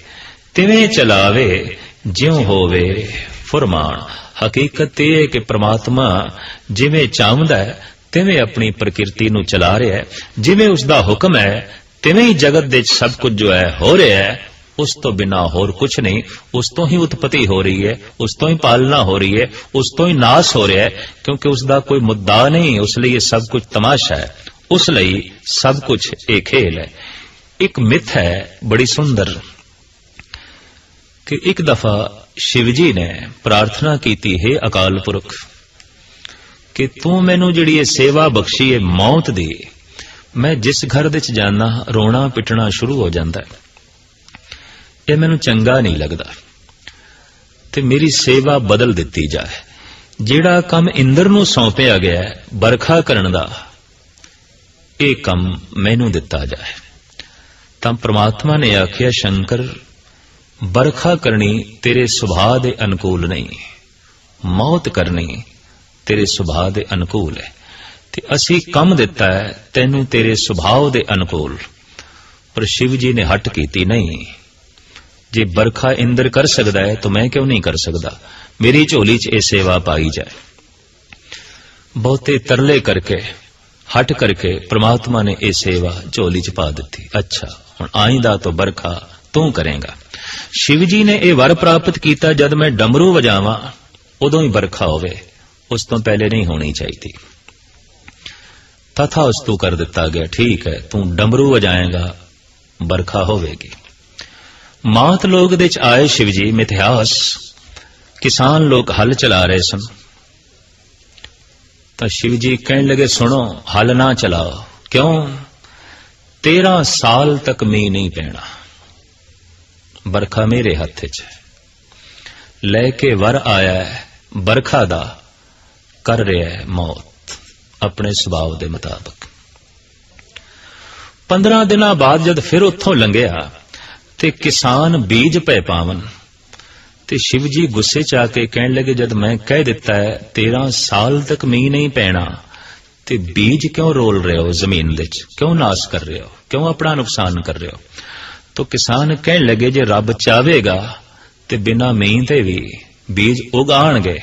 ਤਿਵੇਂ ਚਲਾਵੇ, ਜਿਉ ਹੋਵੇ ਫਰਮਾਨ। ਹਕੀਕਤ ਇਹ ਹੈ ਕਿ ਪ੍ਰਮਾਤਮਾ ਜਿਵੇਂ ਚਾਹੁੰਦਾ ਹੈ, ਤਿਵੇਂ ਆਪਣੀ ਪ੍ਰਕਿਰਤੀ ਨੂੰ ਚਲਾ ਰਿਹਾ ਹੈ। ਜਿਵੇਂ ਉਸ ਦਾ ਹੁਕਮ ਹੈ, ਤਿਵੇਂ ਹੀ ਜਗਤ ਦੇ ਵਿੱਚ ਸਭ ਕੁਝ ਜੋ ਹੈ, ਹੋ ਰਿਹਾ ਹੈ। ਉਸ ਤੋਂ ਬਿਨਾ ਹੋਰ ਕੁਝ ਨਹੀਂ, ਉਸ ਤੋਂ ਹੀ ਉਤਪਤੀ ਹੋ ਰਹੀ ਹੈ, ਉਸ ਤੋਂ ਹੀ ਪਾਲਣਾ ਹੋ ਰਹੀ ਹੈ, ਉਸ ਤੋਂ ਹੀ ਨਾਸ ਹੋ ਰਿਹਾ ਹੈ, ਕਿਉਂਕਿ ਉਸ ਦਾ ਕੋਈ ਮੁੱਦਾ ਨਹੀਂ, ਉਸ ਲਈ ਇਹ ਸਭ ਕੁਝ ਤਮਾਸ਼ਾ ਹੈ। ਉਸ ਲਈ ਸਭ ਕੁਝ ਇਹ ਖੇਲ ਹੈ। ਇੱਕ ਮਿਥ ਹੈ, ਬੜੀ ਸੁੰਦਰ, ਕਿ ਇੱਕ ਦਫਾ ਸ਼ਿਵ ਜੀ ਨੇ ਪ੍ਰਾਰਥਨਾ ਕੀਤੀ, ਹੈ ਅਕਾਲ ਪੁਰਖ, ਕਿ ਤੂੰ ਮੈਨੂੰ ਜਿਹੜੀ ਇਹ ਸੇਵਾ ਬਖਸ਼ੀ ਹੈ ਮੌਤ ਦੀ, ਮੈਂ ਜਿਸ ਘਰ ਵਿੱਚ ਜਾਣਾ ਰੋਣਾ ਪਿਟਣਾ ਸ਼ੁਰੂ ਹੋ ਜਾਂਦਾ ਹੈ। ਇਹ ਮੈਨੂੰ ਚੰਗਾ ਨਹੀਂ ਲੱਗਦਾ। ਤੇ ਮੇਰੀ ਸੇਵਾ ਬਦਲ ਦਿੱਤੀ ਜਾਏ। ਜਿਹੜਾ ਕੰਮ ਇੰਦਰ ਨੂੰ ਸੌਂਪਿਆ ਗਿਆ ਹੈ ਬਰਖਾ ਕਰਨ ਦਾ, ਇਹ ਕੰਮ ਮੈਨੂੰ ਦਿੱਤਾ ਜਾਏ। ਤਾਂ ਪ੍ਰਮਾਤਮਾ ਨੇ ਆਖਿਆ, ਸ਼ੰਕਰ ਬਰਖਾ ਕਰਨੀ ਤੇਰੇ ਸੁਭਾਅ ਦੇ ਅਨੁਕੂਲ ਨਹੀਂ। ਮੌਤ ਕਰਨੀ ਤੇਰੇ ਸੁਭਾਅ ਦੇ ਅਨੁਕੂਲ ਹੈ। ਤੇ ਅਸੀਂ ਕੰਮ ਦਿੱਤਾ ਹੈ, ਤੈਨੂੰ ਤੇਰੇ ਸੁਭਾਅ ਦੇ ਅਨੁਕੂਲ। ਪਰ ਸ਼ਿਵ ਜੀ ਨੇ ਹਟ ਕੀਤੀ ਨਹੀਂ। ਜੇ ਬਰਖਾ ਇੰਦਰ ਕਰ ਸਕਦਾ ਹੈ, ਤਾਂ ਮੈਂ ਕਿਉਂ ਨਹੀਂ ਕਰ ਸਕਦਾ? ਮੇਰੀ ਝੋਲੀ 'ਚ ਇਹ ਸੇਵਾ ਪਾਈ ਜਾਏ। ਬਹੁਤੇ ਤਰਲੇ ਕਰਕੇ, ਹਟ ਕਰਕੇ ਪ੍ਰਮਾਤਮਾ ਨੇ ਇਹ ਸੇਵਾ ਝੋਲੀ 'ਚ ਪਾ ਦਿੱਤੀ। ਅੱਛਾ, ਹੁਣ ਆਇਂਦਾ ਤੋਂ ਬਰਖਾ ਤੂੰ ਕਰੇਗਾ। ਸ਼ਿਵ ਜੀ ਨੇ ਇਹ ਵਰ ਪ੍ਰਾਪਤ ਕੀਤਾ, ਜਦ ਮੈਂ ਡਮਰੂ ਵਜਾਵਾਂ, ਉਦੋਂ ਹੀ ਬਰਖਾ ਹੋਵੇ। ਉਸ ਤੋਂ ਪਹਿਲੇ ਨਹੀਂ ਹੋਣੀ ਚਾਹੀਦੀ। ਤਥਾ ਉਸ ਤੋਂ ਕਰ ਦਿੱਤਾ ਗਿਆ। ਠੀਕ ਹੈ, ਤੂੰ ਡਮਰੂ ਵਜਾਏਗਾ, ਬਰਖਾ ਹੋਵੇਗੀ। ਮਾਤ ਲੋਕ ਦੇ ਚ ਆਏ ਸ਼ਿਵ ਜੀ ਮਿਥਿਹਾਸ, ਕਿਸਾਨ ਲੋਕ ਹਲ ਚਲਾ ਰਹੇ ਸਨ। ਤਾਂ ਸ਼ਿਵ ਜੀ ਕਹਿਣ ਲੱਗੇ, ਸੁਣੋ, ਹਲ ਨਾ ਚਲਾਓ, ਕਿਉਂ? 13 ਸਾਲ ਤੱਕ ਮੀਂਹ ਨਹੀਂ ਪੈਣਾ। ਬਰਖਾ ਮੇਰੇ ਹੱਥ 'ਚ ਲੈ ਕੇ ਵਰ ਆਇਆ ਬਰਖਾ ਦਾ ਕਰ ਰਿਹਾ ਹੈ ਮੌਤ, ਆਪਣੇ ਸੁਭਾਅ ਦੇ ਮੁਤਾਬਕ। 15 ਦਿਨਾਂ ਬਾਅਦ ਜਦ ਫਿਰ ਉੱਥੋਂ ਲੰਘਿਆ ਤੇ ਕਿਸਾਨ ਬੀਜ ਪੈ ਪਾਵਨ। ਤੇ ਸ਼ਿਵ ਜੀ ਗੁੱਸੇ ਚ ਆ ਕੇ ਕਹਿਣ ਲੱਗੇ, ਜਦ ਮੈਂ ਕਹਿ ਦਿੱਤਾ ਹੈ 13 ਸਾਲ ਤੱਕ ਮੀਂਹ ਨਹੀਂ ਪੈਣਾ, ਤੇ ਬੀਜ ਕਿਉਂ ਰੋਲ ਰਹੇ ਹੋ ਜ਼ਮੀਨ ਦੇ ਵਿੱਚ? ਕਿਉਂ ਨਾਸ ਕਰ ਰਹੇ ਹੋ? ਕਿਉਂ ਆਪਣਾ ਨੁਕਸਾਨ ਕਰ ਰਹੇ ਹੋ? ਤੋ ਕਿਸਾਨ ਕਹਿਣ ਲੱਗੇ, ਜੇ ਰੱਬ ਚਾਹੇਗਾ ਤੇ ਬਿਨਾ ਮੀਂਹ ਤੇ ਵੀ ਬੀਜ ਉਗਾਣਗੇ।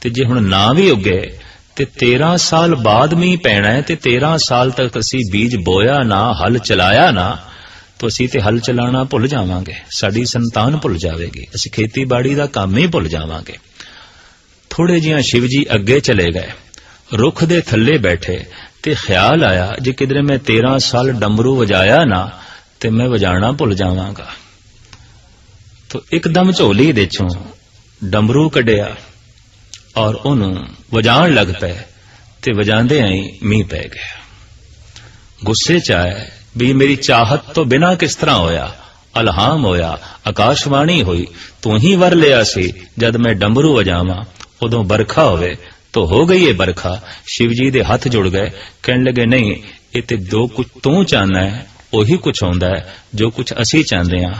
ਤੇ ਜੇ ਹੁਣ ਨਾ ਵੀ ਉਗੇ, ਤੇ 13 ਸਾਲ ਬਾਅਦ ਮੀਂਹ ਪੈਣਾ ਹੈ, ਤੇ 13 ਸਾਲ ਤੱਕ ਅਸੀਂ ਬੀਜ ਬੋਇਆ ਨਾ, ਹਲ ਚਲਾਇਆ ਨਾ ਤਾਂ ਅਸੀਂ ਤੇ ਹਲ ਚਲਾਣਾ ਭੁੱਲ ਜਾਵਾਂਗੇ। ਸਾਡੀ ਸੰਤਾਨ ਭੁੱਲ ਜਾਵੇਗੀ। ਅਸੀਂ ਖੇਤੀਬਾੜੀ ਦਾ ਕੰਮ ਹੀ ਭੁੱਲ ਜਾਵਾਂਗੇ। ਥੋੜੇ ਜਿਹਾ ਸ਼ਿਵ ਜੀ ਅੱਗੇ ਚਲੇ ਗਏ। ਰੁੱਖ ਦੇ ਥੱਲੇ ਬੈਠੇ ਤੇ ਖਿਆਲ ਆਇਆ ਜੇ ਕਿਧਰੇ ਮੈਂ 13 ਸਾਲ ਡਮਰੂ ਵਜਾਇਆ ਨਾ, ਤੇ ਮੈਂ ਵਜਾਣਾ ਭੁੱਲ ਜਾਵਾਂਗਾ। ਤੋ ਇੱਕਦਮ ਝੋਲੀ ਦੇ ਚੋਂ ਡਮਰੂ ਕੱਢਿਆ ਔਰ ਉਹਨੂੰ ਵਜਾਣ ਲੱਗ ਪਏ ਤੇ ਵਜਾਉਂਦੇ ਆਂ ਮੀਂਹ ਪੈ ਗਿਆ। ਗੁੱਸੇ ਚ ਆਇਆ ਵੀ ਮੇਰੀ ਚਾਹਤ ਤੋਂ ਬਿਨਾ ਕਿਸ ਤਰ੍ਹਾਂ ਹੋਇਆ? ਅਲਹਾਮ ਹੋਇਆ, ਆਕਾਸ਼ਵਾਣੀ ਹੋਈ, ਤੂੰ ਹੀ ਵਰ ਲਿਆ ਸੀ, ਜਦ ਮੈਂ ਡੰਬਰੂ ਵਜਾਵਾਂ ਉਦੋਂ ਬਰਖਾ ਹੋਵੇ, ਤੋ ਹੋ ਗਈ ਇਹ ਬਰਖਾ ਸ਼ਿਵ ਜੀ ਦੇ ਹੱਥ ਜੁੜ ਗਏ, ਕਹਿਣ ਲੱਗੇ, ਨਹੀਂ, ਇਹ ਤੇ ਜੋ ਕੁਝ ਤੂੰ ਚਾਹਨਾ ਹੈ, ਉਹੀ ਕੁਝ ਹੁੰਦਾ ਹੈ, ਜੋ ਕੁਝ ਅਸੀਂ ਚਾਹੁੰਦੇ ਹਾਂ,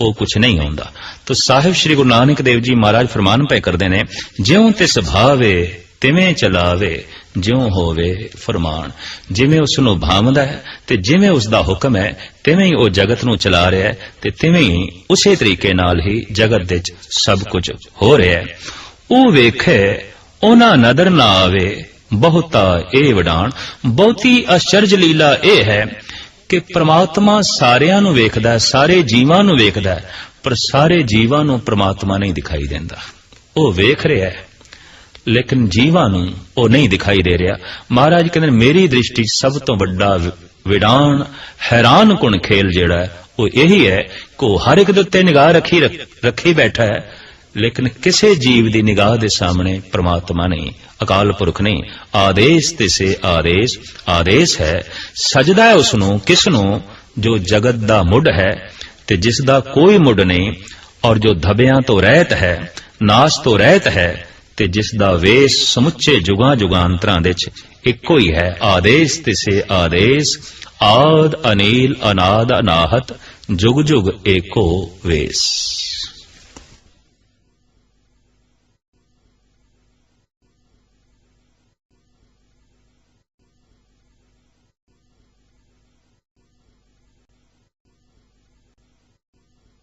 ਉਹ ਕੁਝ ਨਹੀਂ ਹੁੰਦਾ। ਤੋ ਸਾਹਿਬ ਸ੍ਰੀ ਗੁਰੂ ਨਾਨਕ ਦੇਵ ਜੀ ਮਹਾਰਾਜ ਫਰਮਾਨ ਪਏ ਕਰਦੇ ਨੇ, ਜਿਉਂ ਤਿਸ ਭਾਵੇ, ਤਿਵੇਂ ਚਲਾਵੇ ਜਿਉਂ ਹੋਵੇ ਫਰਮਾਨ। ਜਿਵੇਂ ਉਸ ਨੂੰ ਭਾਵਦਾ ਹੈ ਤੇ ਜਿਵੇਂ ਉਸ ਦਾ ਹੁਕਮ ਹੈ, ਤਿਵੇਂ ਹੀ ਉਹ ਜਗਤ ਨੂੰ ਚਲਾ ਰਿਹਾ ਹੈ ਤੇ ਤਿਵੇਂ ਹੀ ਉਸੇ ਤਰੀਕੇ ਨਾਲ ਹੀ ਜਗਤ ਦੇ ਵਿੱਚ ਸਭ ਕੁਝ ਹੋ ਰਿਹਾ ਹੈ। ਉਹ ਵੇਖੇ, ਉਹਨਾਂ ਨਦਰ ਨਾ ਆਵੇ, ਬਹੁਤਾ ਇਹ ਵਡਾਣ। ਬਹੁਤੀ ਅਚਰਜ ਲੀਲਾ ਇਹ ਹੈ ਕਿ ਪ੍ਰਮਾਤਮਾ ਸਾਰਿਆਂ ਨੂੰ ਵੇਖਦਾ ਹੈ, ਸਾਰੇ ਜੀਵਾਂ ਨੂੰ ਵੇਖਦਾ ਹੈ, ਪਰ ਸਾਰੇ ਜੀਵਾਂ ਨੂੰ ਪ੍ਰਮਾਤਮਾ ਨਹੀਂ ਦਿਖਾਈ ਦਿੰਦਾ। ਉਹ ਵੇਖ ਰਿਹਾ ਹੈ ਲੇਕਿਨ ਜੀਵਾਂ ਨੂੰ ਉਹ ਨਹੀਂ ਦਿਖਾਈ ਦੇ ਰਿਹਾ। ਮਹਾਰਾਜ ਕਹਿੰਦੇ, ਮੇਰੀ ਦ੍ਰਿਸ਼ਟੀ ਸਭ ਤੋਂ ਵੱਡਾ ਵਿ- ਹੈਰਾਨ ਕੁਣ ਖੇਲ ਜਿਹੜਾ ਹੈ, ਉਹ ਇਹੀ ਹੈ ਕਿ ਉਹ ਹਰ ਇੱਕ ਦੇ ਉੱਤੇ ਨਿਗਾਹ ਰੱਖੀ ਰੱਖੀ ਬੈਠਾ ਹੈ। ਲੇਕਿਨ ਕਿਸੇ ਜੀਵ ਦੀ ਨਿਗਾਹ ਦੇ ਸਾਹਮਣੇ ਪ੍ਰਮਾਤਮਾ ਨਹੀਂ, ਅਕਾਲ ਪੁਰਖ ਨਹੀਂ। ਆਦੇਸ਼ ਤੇ ਸੇ ਆਦੇਸ਼ ਆਦੇਸ਼ ਹੈ। ਸਜਦਾ ਹੈ ਉਸ ਨੂੰ ਕਿਸ ਨੂੰ ਜੋ ਜਗਤ ਦਾ ਮੁੱਢ ਹੈ ਤੇ ਜਿਸ ਦਾ ਕੋਈ ਮੁੱਢ ਨਹੀਂ ਔਰ ਜੋ ਧਬਿਆਂ ਤੋਂ ਰਹਿਤ ਹੈ, ਨਾਸ ਤੋਂ ਰਹਿਤ ਹੈ ਤੇ ਜਿਸ ਦਾ ਵੇਸ ਸਮੁੱਚੇ ਜੁਗਾਂ ਜੁਗਾਂਤਰਾਂ ਦੇ ਚ ਇੱਕੋ ਹੀ ਹੈ। ਆਦੇਸ਼ ਤੇ ਸੇ ਆਦੇਸ਼, ਆਦ, ਅਨੀਲ, ਅਨਾਦ, ਅਨਾਹਤ, ਜੁਗ ਜੁਗ ਏਕੋ ਵੇਸ।